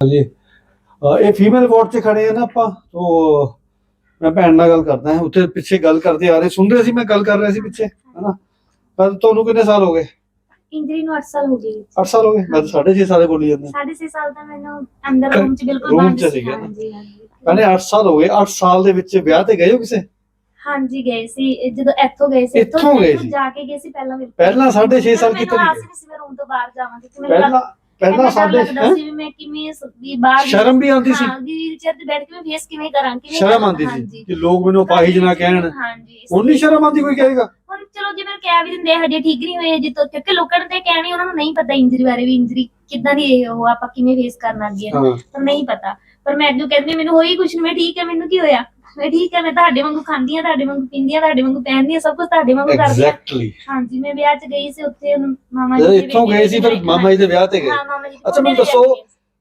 ਹਾਂਜੀ। ਇਹ ਫੀਮੇਲ ਵਾਰਡ 'ਚ ਖੜੇ ਆ ਨਾ ਆਪਾਂ ਤੋਂ ਮੈਂ ਭੈਣ ਨਾਲ ਗੱਲ ਕਰਦਾ ਹਾਂ ਉੱਥੇ ਪਿੱਛੇ ਗੱਲ ਕਰਦੇ ਆ ਰਹੇ ਸੁਣ ਰਹੇ ਸੀ ਮੈਂ ਗੱਲ ਕਰ ਰਿਹਾ ਸੀ ਪਿੱਛੇ ਹਨਾ? ਪਰ ਤੁਹਾਨੂੰ ਕਿੰਨੇ ਸਾਲ ਹੋ ਗਏ? ਇੰਜਰੀ ਨੂੰ 8 ਸਾਲ ਹੋ ਗਏ। 8 ਸਾਲ ਹੋ ਗਏ? ਮੈਂ ਤਾਂ 6.5 ਸਾਲੇ ਬੋਲੀ ਜਾਂਦਾ ਸਾਲ ਦਾ ਮੈਨੂੰ ਅੰਦਰ ਰੂਮ ਚ ਬਿਲਕੁਲ ਬੰਦ ਸੀ। ਹਾਂਜੀ ਹਾਂਜੀ। ਕਹਿੰਦੇ 8 ਸਾਲ ਹੋ ਗਏ 8 ਸਾਲ ਦੇ ਵਿੱਚ ਵਿਆਹ ਤੇ ਗਏ ਹੋ ਕਿਸੇ? ਹਾਂਜੀ ਗਏ ਸੀ। ਜਦੋਂ ਇੱਥੋਂ ਗਏ ਸੀ ਇੱਥੋਂ ਗਏ ਇੱਥੋਂ ਸੀ? ਜਾ ਕੇ ਗਏ ਸੀ ਪਹਿਲਾਂ ਵੀ ਪਹਿਲਾਂ ਸਾਢੇ ਛੇ ਸਾਲ ਕਿਤੇ ਨਹੀਂ ਨਹੀਂ। ਸੀ ਮੈਂ ਰੂਮ ਤੋਂ ਬਾਹਰ ਜਾਵਾਂ ਕਿਉਂਕਿ ਮੈਨੂੰ ਪਹਿਲਾਂ ਪਹਿਲਾਂ ਸਾਡੇ ਲੱਗਦਾ ਸੀ ਵੀ ਮੈਂ ਕਿਵੇਂ ਸ- ਵੀ ਬਾਹਰ ਸ਼ਰਮ ਵੀ ਆਉਂਦੀ ਸੀ। ਹਾਂ ਵੀਲਚੇਅਰ ਤੇ ਬੈਠ ਕੇ ਮੈਂ ਫੇਸ ਕਿਵੇਂ ਕਰਾਂ ਕਿਵੇਂ ਸ਼ਰਮ ਕਰਾਂ? ਆਉਂਦੀ ਸੀ ਹਾਂਜੀ। ਕਿ ਲੋਕ ਮੈਨੂੰ ਅਪਾਹਿਜ ਨਾ ਕਹਿਣ। ਹਾਂਜੀ ਨਹੀਂ ਸ਼ਰਮ ਆਉਂਦੀ ਕੋਈ ਕਹੇਗਾ? ਹੁਣ ਚਲੋ ਜੇ ਮੈਂ ਕਹਿ ਵੀ ਦਿੰਦੇ ਆ, ਹਜੇ ਠੀਕ ਨਹੀਂ ਹੋਏ ਜੇ ਤੋਂ ਕਿਉਂਕਿ ਲੋਕਾਂ ਨੂੰ ਤੇ ਕਹਿਣੀ ਉਹਨਾਂ ਨੂੰ ਨਹੀਂ ਪਤਾ ਇੰਜਰੀ ਬਾਰੇ ਵੀ ਇੰਜਰੀ ਕਿੱਦਾਂ ਦੀ ਇਹ ਉਹ ਆਪਾਂ ਕਿਵੇਂ ਫੇਸ ਕਰਨਾ ਅੱਗੇ ਹਾਂ। ਪਰ ਨਹੀਂ ਪਤਾ। ਪਰ ਮੈਂ ਅੱਗੇ ਕਹਿੰਦੀ ਮੈਨੂੰ ਹੋਈ ਕੁਛ ਨਹੀਂ ਮੈਂ ਠੀਕ ਹੈ ਮੈਨੂੰ ਕੀ ਹੋਇਆ? ਮੈਂ ਠੀਕ ਹੈ ਮੈਂ ਤੁਹਾਡੇ ਵਾਂਗੂ ਖਾਂਦੀ ਆ ਤੁਹਾਡੇ ਵਾਂਗੂ ਪੀਂਦੀ ਆ ਤੁਹਾਡੇ ਵਾਂਗੂ ਪਹਿਨਦੀ ਆ ਸਭ ਕੁਝ ਤੁਹਾਡੇ ਵਾਂਗੂ ਕਰਦੀ ਆ। ਐਗਜ਼ੈਕਟਲੀ ਹਾਂਜੀ ਮੈਂ ਵਿਆਹ 'ਚ ਗਈ ਸੀ ਉੱਥੇ ਉਹਨੂੰ ਮਾਮਾ ਦੇ ਇੱਥੋਂ ਗਏ ਸੀ ਫਿਰ ਮਾਮਾ ਜੀ ਦੇ ਵਿਆਹ ਤੇ ਗਏ। ਹਾਂ ਮਾਮਾ ਜੀ ਅੱਛਾ, ਮੈਨੂੰ ਦੱਸੋ।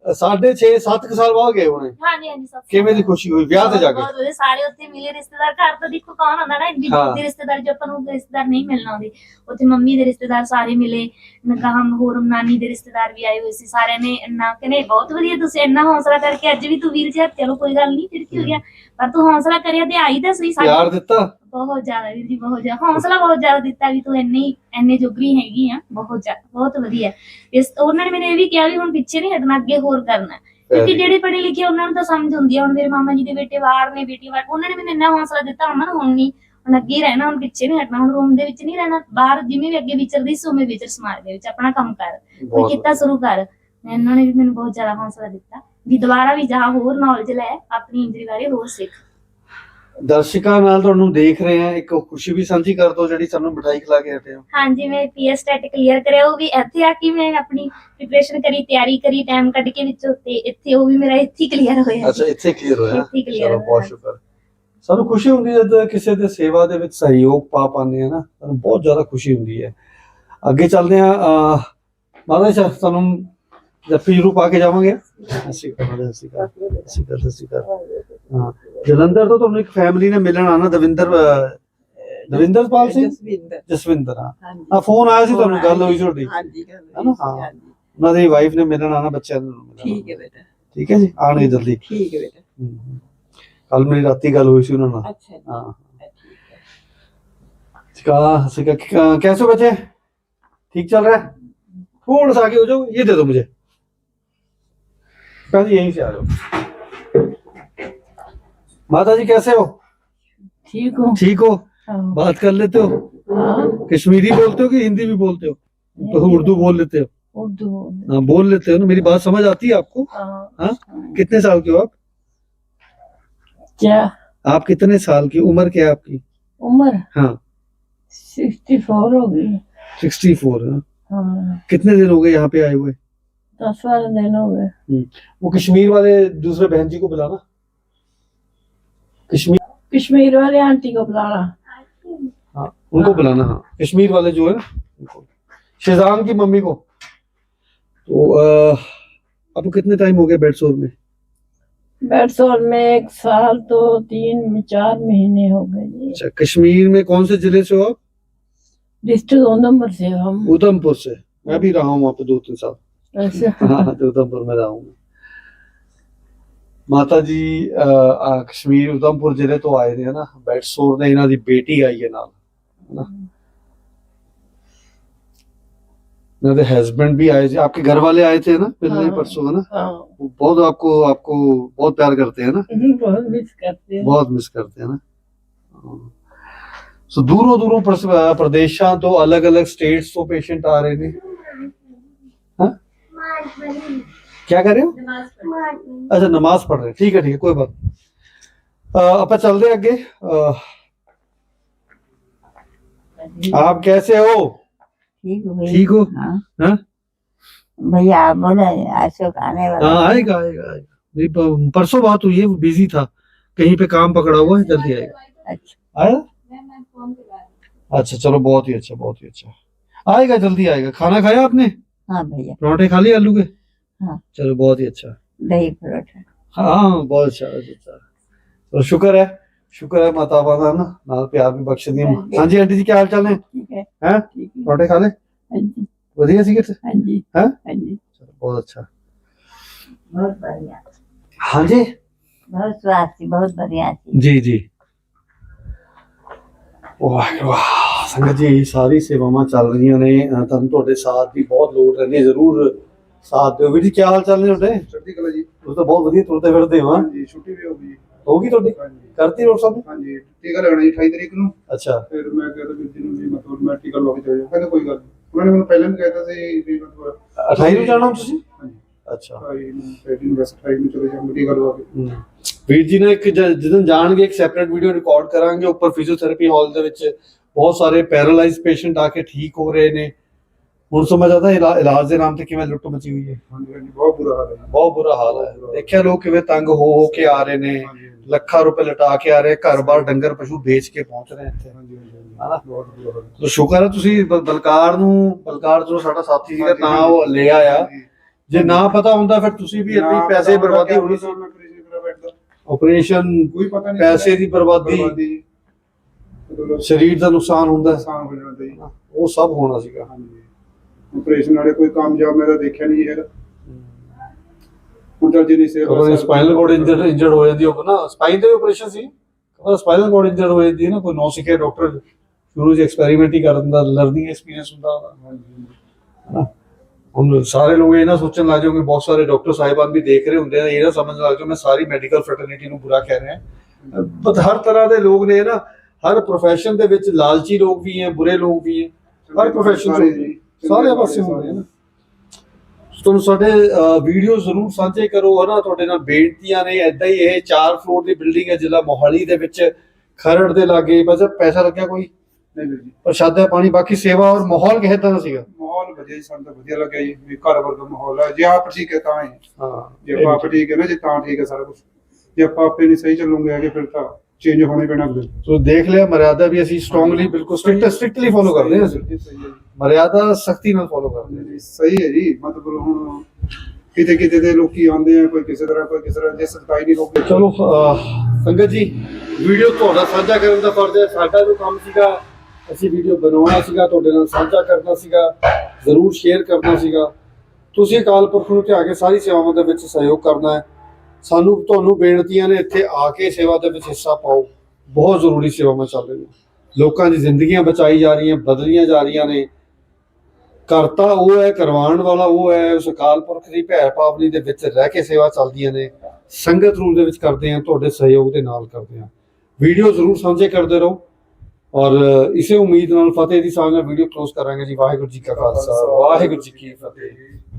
ਸਾਢੇ 6 7 ਸਾਲ ਬਾਅਦ ਗਏ ਹੋਣੇ। ਹਾਂਜੀ ਹਾਂਜੀ ਸਭ ਕਿਵੇਂ ਦੀ ਖੁਸ਼ੀ ਹੋਈ ਵਿਆਹ ਤੇ ਜਾ ਕੇ? ਬਹੁਤ ਵਧੀਆ, ਸਾਰੇ ਉੱਥੇ ਮਿਲੇ ਰਿਸ਼ਤੇਦਾਰ। ਘਰ ਤੋਂ ਦੇਖੋ ਕੌਣ ਹੁੰਦਾ ਨਾ ਇੰਨੀ। ਦੂਰ ਦੇ ਰਿਸ਼ਤੇਦਾਰ ਜੋ ਆਪਾਂ ਨੂੰ ਰਿਸ਼ਤੇਦਾਰ ਨਹੀਂ ਮਿਲਣਾ ਆਉਂਦੇ। ਉੱਥੇ ਮੰਮੀ ਦੇ ਰਿਸ਼ਤੇਦਾਰ ਸਾਰੇ ਮਿਲੇ ਨਕਾਹ ਹੋਰ ਨਾਨੀ ਦੇ ਰਿਸ਼ਤੇਦਾਰ ਵੀ ਆਏ ਹੋਏ ਸੀ ਸਾਰਿਆਂ ਨੇ ਇੰਨਾ ਕਹਿੰਦੇ ਬਹੁਤ ਵਧੀਆ ਤੁਸੀਂ ਇੰਨਾ ਹੌਸਲਾ ਕਰਕੇ ਅੱਜ ਵੀ ਤੂੰ ਵੀਰ ਜੀ ਚਲੋ ਕੋਈ ਗੱਲ ਨਹੀਂ ਫਿਰ ਕੀ ਹੋ ਗਿਆ? ਪਰ ਤੂੰ ਹੌਸਲਾ ਕਰਿਆ ਤੇ ਆਈ ਤਾਂ ਸਹੀ ਪਿਆਰ ਦਿੱਤਾ। ਬਹੁਤ ਜ਼ਿਆਦਾ ਵੀਰ ਜੀ ਬਹੁਤ ਜ਼ਿਆਦਾ। ਹੌਸਲਾ ਬਹੁਤ ਜ਼ਿਆਦਾ ਦਿੱਤਾ ਵੀ ਤੂੰ ਇੰਨੀ ਇੰਨੇ ਜੋਗਰੀ ਹੈਗੀ ਆ। ਬਹੁਤ ਜ਼ਿਆਦਾ ਬਹੁਤ ਵਧੀਆ। ਇਸ ਉਹਨਾਂ ਨੇ ਮੈਨੂੰ ਇਹ ਵੀ ਕਿਹਾ ਵੀ ਹੁਣ ਪਿੱਛੇ ਨਹੀਂ ਹਟਣਾ ਅੱਗੇ ਹੋਰ ਕਰਨਾ। ਕਿਉਂਕਿ ਜਿਹੜੇ ਪੜ੍ਹੇ ਲਿਖੇ ਉਹਨਾਂ ਨੂੰ ਤਾਂ ਸਮਝ ਹੁੰਦੀ ਆ। ਹੁਣ ਮੇਰੇ ਮਾਮਾ ਜੀ ਦੇ ਬੇਟੇ ਬਾਹਰ ਨੇ ਬੇਟੀ ਬਾਹਰ ਉਹਨਾਂ ਨੇ ਮੈਨੂੰ ਇੰਨਾ ਹੌਸਲਾ ਦਿੱਤਾ ਉਹਨਾਂ ਨੂੰ ਹੁਣ ਨਹੀਂ ਹੁਣ ਅੱਗੇ ਰਹਿਣਾ ਹੁਣ ਪਿੱਛੇ ਨਹੀਂ ਹਟਣਾ ਹੁਣ ਰੂਮ ਦੇ ਵਿੱਚ ਨਹੀਂ ਰਹਿਣਾ। ਬਾਹਰ ਜਿਵੇਂ ਵੀ ਅੱਗੇ ਵਿਚਰਦੀ ਸੀ ਉਵੇਂ ਵਿਚਰ ਸਮਾਜ ਦੇ ਵਿੱਚ ਆਪਣਾ ਕੰਮ ਕਰ। ਕੋਈ ਕੀਤਾ ਸ਼ੁਰੂ ਕਰ। ਇਹਨਾਂ ਨੇ ਵੀ ਮੈਨੂੰ ਬਹੁਤ ਜ਼ਿਆਦਾ ਹੌਸਲਾ ਦਿੱਤਾ। ਵੀ ਦੁਬਾਰਾ ਵੀ ਜਾ ਹੋਰ ਨੌਲੇਜ ਲੈ ਆਪਣੀ ਇੰਜਰੀ ਬਾਰੇ ਹੋਰ ਸਿੱਖ। ਦਰਸ਼ਕਾਂ ਨਾਲ ਤੁਹਾਨੂੰ ਦੇਖ ਰਹੇ ਆ ਇੱਕ ਖੁਸ਼ੀ ਵੀ ਸਾਂਝੀ ਕਰ ਦੋ ਜਿਹੜੀ ਸਾਨੂੰ ਮਿਠਾਈ ਖਿਲਾ ਕੇ ਹਟੇ ਹੋ। ਹਾਂਜੀ ਮੈਂ ਪੀਐਸ ਸਟੈਟ ਕਲੀਅਰ ਕਰਿਆ। ਉਹ ਵੀ ਇੱਥੇ ਆ ਕੇ ਮੈਂ ਆਪਣੀ ਪ੍ਰੀਪਰੇਸ਼ਨ ਕਰੀ ਤਿਆਰੀ ਕਰੀ ਟਾਈਮ ਕੱਢ ਕੇ ਵਿੱਚੋਂ ਤੇ ਇੱਥੇ ਉਹ ਵੀ ਮੇਰਾ ਇੱਥੇ ਕਲੀਅਰ ਹੋਇਆ। ਅੱਛਾ ਇੱਥੇ ਕਲੀਅਰ ਹੋਇਆ। ਇੱਥੇ clear ਚਲੋ ਹੋਇਆ। ਬਹੁਤ ਸ਼ੁਕਰ। ਸਾਨੂੰ ਖੁਸ਼ੀ ਹੁੰਦੀ ਹੈ ਜਦ ਕਿਸੇ ਦੇ ਸੇਵਾ ਦੇ ਵਿੱਚ ਸਹਿਯੋਗ ਪਾ ਪਾਉਂਦੇ ਆ ਨਾ ਸਾਨੂੰ ਬਹੁਤ ਜ਼ਿਆਦਾ ਖੁਸ਼ੀ ਹੁੰਦੀ ਹੈ। ਅੱਗੇ ਚੱਲਦੇ ਆ ਮਾਤਾ ਜੀ ਤੁਹਾਨੂੰ ਜੱਫੀ ਜਰੂ ਪਾ ਕੇ ਜਾਵਾਂਗੇ ਅਸੀਂ ਕਰਾਂਗੇ ਅਸੀਂ ਕਰਾਂਗੇ ਅਸੀਂ ਕਰਾਂਗੇ ਅਸੀਂ ਕਰਾਂਗੇ ਹਾਂ ਜਲੰਧਰ ਤੋਂ ਤੁਹਾਨੂੰ ਇੱਕ ਫੈਮਿਲੀ ਨੇ ਮਿਲਣ ਆਣਾ ਦਵਿੰਦਰ ਅਹ, ਦਵਿੰਦਰ ਪਾਲ ਸਿੰਘ ਜਸਵਿੰਦਰ ਜਸਵਿੰਦਰ ਹਾਂ ਹਾਂਜੀ ਆ ਫੋਨ ਆਇਆ ਸੀ ਤੁਹਾਨੂੰ ਗੱਲ ਹੋਈ ਤੁਹਾਡੀ ਹਾਂਜੀ ਗੱਲ ਹੈ ਨਾ? ਹੋਈ ਸੀ, ਹਾਂ। ਹਾਂਜੀ ਉਹਨਾਂ ਦੀ ਵਾਈਫ ਨੇ ਮਿਲਣ ਆਣਾ ਬੱਚਿਆਂ ਨੂੰ ਮਿਲਣ ਠੀਕ ਹੈ ਆਉਣਾ। ਬੇਟਾ ਠੀਕ ਹੈ ਜੀ ਆਣਗੇ ਜਲਦੀ ਠੀਕ ਹੈ ਬੇਟਾ ਕੱਲ ਮੇਰੀ ਰਾਤੀ ਗੱਲ ਹੋਈ ਸੀ ਉਹਨਾਂ ਨਾਲ अच्छा जी हाँ ठीक है कहा से कहा, "क- कैसे हो बच्चे ठीक चल रहा है थोड़ा सा आगे हो जाओ ये दे दो मुझे कहा यहीं से आ जाओ। माता जी कैसे हो? ठीक हूँ। ठीक हो? हाँ। बात कर लेते हो? हाँ, कश्मीरी बोलते हो कि हिंदी भी बोलते हो? तो उर्दू बोल लेते हो। उर्दू हाँ बोल लेते हो ना। मेरी बात समझ आती है आपको? हाँ, हाँ? कितने साल के हो आप? क्या? आप कितने साल की? उम्र क्या है आपकी? उम्र? हाँ। सिक्सटी फोर हो गई सिक्सटी फोर हाँ। कितने दिन हो गए यहाँ पे आए हुए? दस बारह दिन हो गए। वो कश्मीर वाले दूसरे बहन जी को बुलाना? कश्मीर कश्मीर वाले आंटी को बुलाना। हाँ उनको बुलाना हाँ। कश्मीर वाले जो है उनको। शेजान की मम्मी को। तो आपको कितने टाइम हो गए बेड सोर में? बेडसोल में एक साल तो तीन चार महीने हो गए अच्छा कश्मीर में कौन से ज़िले से हो आप? डिस्ट्रिक्ट नंबर से हम। उधमपुर से। मैं भी रहा हूँ वहाँ पे दो तीन साल। ऐसे हाँ तो उधमपुर में रहा हूँ मैं। ਮਾਤਾ ਜੀ ਅਹ, ਆ ਕਸ਼ਮੀਰ ਉਧਮਪੁਰ ਜ਼ਿਲ੍ਹੇ ਤੋਂ ਆਏ ਨੇ ਨਾ ਬੈਡ ਸੋਰ ਦੇ ਇਹਨਾਂ ਦੀ ਬੇਟੀ ਆਈ ਹੈ ਨਾਲ ਹਨਾ ਇਹਨਾਂ ਦੇ ਹਸਬੰਡ भी आए थे आपके घर वाले आए थे ना मिलने हाँ। परसों है ना हाँ वो बहुत आपको आपको बहुत प्यार करते हैं ना बहुत मिस करते हैं ਬਹੁਤ ਮਿਸ ਕਰਦੇ हैं ना ਸੋ ਦੂਰੋਂ ਦੂਰੋਂ ਪ੍ਰਸ- ਅਹ, ਪ੍ਰਦੇਸ਼ਾਂ ਤੋਂ ਅਲੱਗ-ਅਲੱਗ ਸਟੇਟਸ ਤੋਂ ਪੇਸ਼ੈਂਟ ਆ ਰਹੇ ਨੇ ਹਾਂ क्या कर रहे हो? अच्छा नमाज़ पढ़ रहे अच्छा, ठीक है ठीक है कोई बात आप चल रहे आगे। आप कैसे हो? ठीक हो हाँ। हाँ? भैया आप बोले आने वाला हाँ, आएगा आएगा परसों बात हुई है वो बिज़ी था। कहीं पे काम पकड़ा हुआ है जल्दी आएगा। अच्छा। अच्छा चलो बहुत ही अच्छा बहुत ही अच्छा। आएगा जल्दी आएगा। खाना खाया आपने? हाँ भैया। पराठे खा लिए आलू के? हाँ। चलो बहुत ही अच्छा। दही परोठा। हाँ बहुत अच्छा बहुत अच्छा। तो शुक्र है शुक्र है माता बाबा ना? नाल प्यार भी बख्श दी हाँ। जी। आंटी जी क्या हाल चाल है? हैं। ठीक है। पराठे खा ले? हाँ जी। बढ़िया सी कित हाँ जी। हैं? हाँ जी। चलो बहुत अच्छा। बहुत बढ़िया। हाँ जी। बहुत स्वाद बहुत बढ़िया। जी जी। वाह वाह। ਸੰਗਤ ਜੀ ਸਾਰੀ ਸੇਵਾਵਾਂ ਚੱਲ ਰਹੀਆਂ ਨੇ। ਤੁਹਾਨੂੰ ਤੁਹਾਡੇ ਸਾਥ ਦੀ ਬਹੁਤ ਲੋੜ ਰਹਿੰਦੀ ਹੈ ਜ਼ਰੂਰ ਸਾਥ ਦਿਓ। ਵੀਰ ਜੀ ਕੀ ਹਾਲ ਚਾਲ ਨੇ ਤੁਹਾਡੇ? ਚੜ੍ਹਦੀ ਕਲਾ ਜੀ। ਤੁਸੀਂ ਤਾਂ ਬਹੁਤ ਵਧੀਆ ਤੁਰਦੇ ਫਿਰਦੇ ਹੋ ਹਾਂ। ਹਾਂਜੀ ਛੁੱਟੀ ਵੀ ਹੋ ਗਈ ਹੋ ਗਈ ਤੁਹਾਡੀ ਕਰਤੀ ਰੋਡ ਸਾਹਿਬ ਹਾਂਜੀ ਟੀਕਾ ਲੈਣਾ ਜੀ 28 ਤਰੀਕ ਨੂੰ। ਅੱਛਾ। ਫਿਰ ਮੈਂ ਕਹਿੰਦਾ ਵੀਰ ਜੀ ਨੂੰ ਵੀ ਮਤਲਬ ਮੈਂ ਟੀਕਾ ਲਵਾ ਕੇ ਚਲੇ ਜਾਊਂ ਕਹਿੰਦੇ ਕੋਈ ਗੱਲ ਨਹੀਂ। ਉਹਨਾਂ ਨੇ ਮੈਨੂੰ ਪਹਿਲਾਂ ਵੀ ਕਹਿਤਾ ਸੀ ਵੀ ਮਤਲਬ 28 ਨੂੰ ਜਾਣਾ ਤੁਸੀਂ? ਹਾਂਜੀ। ਅੱਛਾ। 28 ਨੂੰ 28 ਨੂੰ ਵੈਸੇ 28 ਨੂੰ ਚਲੇ ਜਾਵਾਂਗੇ ਟੀਕਾ ਲਵਾ ਕੇ। ਵੀਰ ਜੀ ਨੇ ਇੱਕ ਜ- ਜਦੋਂ ਜਾਣਗੇ ਇੱਕ ਸੈਪਰੇਟ ਵੀਡੀਓ ਰਿਕਾਰਡ ਕਰਾਂਗੇ ਉੱਪਰ ਫਿਜ਼ੀਓਥੈਰੇਪੀ ਹਾਲ ਦੇ ਵਿੱਚ। ਬਹੁਤ ਸਾਰੇ ਪੈਰਾਲਾਈਜ਼ ਪੇਸ਼ੈਂਟ ਆ ਕੇ ਠੀਕ ਹੋ ਰਹੇ ਨੇ। ਹੁਣ ਸਮਝ ਇਲਾ- ਇਲਾਜ ਦੇ ਨਾਮ ਤੇ ਕਿਵੇਂ ਲੁੱਟ ਮਚੀ ਹੋਈ ਹੈ? ਬਹੁਤ ਬੁਰਾ ਹਾਲ ਹੈ। ਬਹੁਤ ਬੁਰਾ ਹਾਲ ਹੈ। ਦੇਖਿਆ ਲੋਕ ਕਿਵੇਂ ਤੰਗ ਹੋ ਹੋ ਕੇ ਆ ਰਹੇ ਨੇ। ਲੱਖਾਂ ਰੁਪਏ ਲਟਾ ਕੇ ਆ ਰਹੇ ਘਰ-ਬਾਰ ਡੰਗਰ ਪਸ਼ੂ ਵੇਚ ਕੇ ਪਹੁੰਚ ਰਹੇ ਇੱਥੇ। ਹਾਂਜੀ ਹਾਂਜੀ, ਹਾਂਜੀ। ਹਨਾ? ਬਹੁਤ ਬੁਰਾ ਹਾਲ ਹੈ। ਸੋ ਸ਼ੁਕਰ ਹੈ ਤੁਸੀਂ ਬਲਕਾਰ ਨੂੰ ਬਲਕਾਰ ਜੋ ਸਾਡਾ ਸਾਥੀ ਸੀਗਾ ਤਾਂ। ਉਹ ਲੈ ਆਇਆ। ਜੇ ਨਾ ਪਤਾ ਹੁੰਦਾ ਫਿਰ ਤੁਸੀਂ ਵੀ ਇੰਨੀ ਪੈਸੇ ਬਰਬਾਦੀ ਹੋਣੀ ਸੀ। ਆਪਰੇਸ਼ਨ ਕੋਈ ਪਤਾ ਨਹੀਂ ਪੈਸੇ ਦੀ ਬਰਬਾਦੀ। ਸਰੀਰ ਦਾ ਨੁਕਸਾਨ ਹੁੰਦਾ ਹੈ। ਨੁਕਸਾਨ ਹੋ ਜਾਂਦਾ ਜੀ। ਉਹ ਸਭ ਹੋਣਾ ਸੀਗਾ। ਹਾਂਜੀ। ਆਪਰੇਸ਼ਨ ਵਾਲੇ ਕੋਈ ਕਾਮਯਾਬ ਮੈਂ ਤਾਂ ਦੇਖਿਆ ਨਹੀਂ ਜੀ ਹੈਗਾ। ਹੁਣ ਤਾਂ ਜਿਹਨੇ ਸੇਵਾ ਉਹ ਸਪਾਈਨਲ ਕੋਡ ਇੰਜਰਡ ਇੰਜਰਡ ਹੋ। ਜਾਂਦੀ ਉਹ ਨਾ। ਸਪਾਈਨ ਦੇ ਆਪਰੇਸ਼ਨ ਸੀ। ਉਹ ਸਪਾਈਨਲ ਕੋਡ ਇੰਜਰਡ ਹੋ ਜਾਂਦੀ ਹੈ ਨਾ। ਕੋਈ ਨੌ ਸਿੱਕੇ ਡਾਕਟਰ ਸ਼ੁਰੂ ਚ ਐਕਸਪੈਰੀਮੈਂਟ ਹੀ ਕਰਨ ਦਾ ਲਰਨਿੰਗ ਐਕਸਪੀਰੀਅੰਸ ਹੁੰਦਾ ਉਹਦਾ। ਹਨਾ? ਹੁਣ ਸਾਰੇ ਲੋਕ ਇਹ ਨਾ ਸੋਚਣ ਲੱਗ ਜਾਓਗੇ ਬਹੁਤ ਸਾਰੇ ਡਾਕਟਰ ਸਾਹਿਬਾਨ ਵੀ ਦੇਖ ਰਹੇ ਹੁੰਦੇ ਆ ਇਹ ਨਾ ਸਮਝ ਲੱਗ ਜਾਓ ਮੈਂ ਸਾਰੀ ਮੈਡੀਕਲ ਫਰਟਰਨਿਟੀ ਨੂੰ ਬੁਰਾ ਕਹਿ ਰਿਹਾ। ਬਟ ਹਰ ਤਰ੍ਹਾਂ ਦੇ ਲੋਕ ਨੇ ਨਾ ਹਰ profession ਦੇ ਵਿੱਚ ਲਾਲਚੀ ਲੋਕ ਵੀ ਹੈ ਬੁਰੇ ਲੋਕ ਵੀ ਹੈ। ਹਰ profession ਚ। ਸਾਰੇ ਪਾਸੇ ਹੁੰਦੇ ਨੇ। ਤੁਹਾਨੂੰ ਸਾਡੇ ਵੀਡੀਓ ਜ਼ਰੂਰ ਸਾਂਝੇ ਕਰੋ। ਹਨਾ ਤੁਹਾਡੇ ਨਾਲ ਬੇਨਤੀਆਂ ਨੇ। ਐਦਾਂ ਹੀ ਇਹ 4 ਫਲੋਰ ਦੀ ਬਿਲਡਿੰਗ ਹੈ ਜ਼ਿਲ੍ਹਾ ਮੋਹਾਲੀ ਦੇ ਵਿੱਚ। ਖਰੜ ਦੇ ਲਾਗੇ। ਬਸ ਪੈਸਾ ਲੱਗਿਆ ਕੋਈ? ਨਹੀਂ ਜੀ। ਪ੍ਰਸ਼ਾਦਾ ਪਾਣੀ ਬਾਕੀ ਸੇਵਾ ਔਰ ਮਾਹੌਲ ਕਿਸ ਤਰ੍ਹਾਂ ਸੀਗਾ? ਮਾਹੌਲ ਵਧੀਆ ਜੀ ਸਾਨੂੰ ਤਾਂ ਵਧੀਆ ਲੱਗਿਆ ਜੀ। ਵੀ ਘਰ ਵਰਗਾ ਮਾਹੌਲ ਹੈ। ਜੇ ਆਪ ਠੀਕ ਹੈ ਤਾਂ ਹੀ। ਹਾਂ। ਜੇ ਆਪਾਂ ਆਪ ਠੀਕ ਹੈ ਨਾ ਜੇ ਤਾਂ ਠੀਕ ਹੈ ਸਾਰਾ ਕੁਝ ਜੇ ਆਪਾਂ ਆਪੇ ਨਹੀਂ ਸਹੀ ਚੱਲੂਗੇ ਹੈਗੇ ਫਿਰ ਤਾਂ ਚੇਂਜ ਹੋਣੇ ਪੈਣਾ ਅੱਗੇ। ਸੋ ਦੇਖ ਲਿਆ ਮਰਿਆਦਾ ਵੀ ਅਸੀਂ ਸਟਰੋਂਗਲੀ ਬਿਲਕੁਲ ਸਟ੍ਰਿਕਟ ਸਟ੍ਰਿਕਟਲੀ ਫੋਲੋ ਕਰਦੇ ਹਾਂ ਅਸੀਂ। ਮਰਿਆਦਾ ਸਖਤੀ ਨਾਲ ਫੋਲੋ ਕਰਦੇ ਹਾਂ। ਸਹੀ ਹੈ ਜੀ। ਮਤਲਬ ਹੁਣ ਕਿਤੇ ਕਿਤੇ ਦੇ ਲੋਕੀ ਆਉਂਦੇ ਆ ਕੋਈ ਕਿਸੇ ਤਰ੍ਹਾਂ ਕੋਈ ਕਿਸੇ ਤਰ੍ਹਾਂ ਜੇ ਸਖਤਾਈ ਨਹੀਂ ਲੋਕੀ ਚਲੋ ਸੰਗਤ ਜੀ ਵੀਡੀਓ ਤੁਹਾਡਾ ਸਾਂਝਾ ਕਰਨ ਦਾ ਫਰਜ਼ ਹੈ। ਸਾਡਾ ਜੋ ਕੰਮ ਸੀਗਾ ਅਸੀਂ ਵੀਡੀਓ ਬਣਾਉਣਾ ਸੀਗਾ ਤੁਹਾਡੇ ਨਾਲ ਸਾਂਝਾ ਕਰਨਾ ਸੀਗਾ ਜ਼ਰੂਰ ਸ਼ੇਅਰ ਕਰਨਾ ਸੀਗਾ। ਤੁਸੀਂ ਅਕਾਲ ਪੁਰਖ ਨੂੰ ਧਿਆ ਕੇ ਸਾਰੀ ਸੇਵਾਵਾਂ ਦੇ ਵਿੱਚ ਸਹਿਯੋਗ ਕਰਨਾ ਹੈ। ਸਾਨੂੰ ਤੁਹਾਨੂੰ ਬੇਨਤੀਆਂ ਨੇ ਇੱਥੇ ਆ ਕੇ ਸੇਵਾ ਦੇ ਵਿੱਚ ਹਿੱਸਾ ਪਾਓ। ਬਹੁਤ ਜ਼ਰੂਰੀ ਸੇਵਾਵਾਂ ਚੱਲ ਰਹੀਆਂ ਲੋਕਾਂ ਦੀ ਜ਼ਿੰਦਗੀਆਂ ਬਚਾਈ ਜਾ ਰਹੀਆਂ, ਬਦਲੀਆਂ ਜਾ ਰਹੀਆਂ ਨੇ। ਕਰਤਾ ਉਹ ਹੈ, ਕਰਵਾਉਣ ਵਾਲਾ ਉਹ ਹੈ, ਉਸ ਅਕਾਲ ਪੁਰਖ ਦੀ ਭੈ ਭਾਵਨੀ ਦੇ ਵਿੱਚ ਰਹਿ ਕੇ ਸੇਵਾ ਚੱਲਦੀਆਂ ਨੇ। ਸੰਗਤ ਰੂਪ ਦੇ ਵਿੱਚ ਕਰਦੇ ਹਾਂ, ਤੁਹਾਡੇ ਸਹਿਯੋਗ ਦੇ ਨਾਲ ਕਰਦੇ ਹਾਂ। ਵੀਡੀਓ ਜ਼ਰੂਰ ਸਾਂਝੇ ਕਰਦੇ ਰਹੋ। ਔਰ ਇਸੇ ਉਮੀਦ ਨਾਲ ਫਤਿਹ ਦੀ ਸਾਂਝ ਨਾਲ ਵੀਡੀਓ ਕਲੋਜ਼ ਕਰਾਂਗੇ ਜੀ। ਵਾਹਿਗੁਰੂ ਜੀ ਕਾ ਖਾਲਸਾ, ਵਾਹਿਗੁਰੂ ਜੀ ਕੀ ਫਤਿਹ।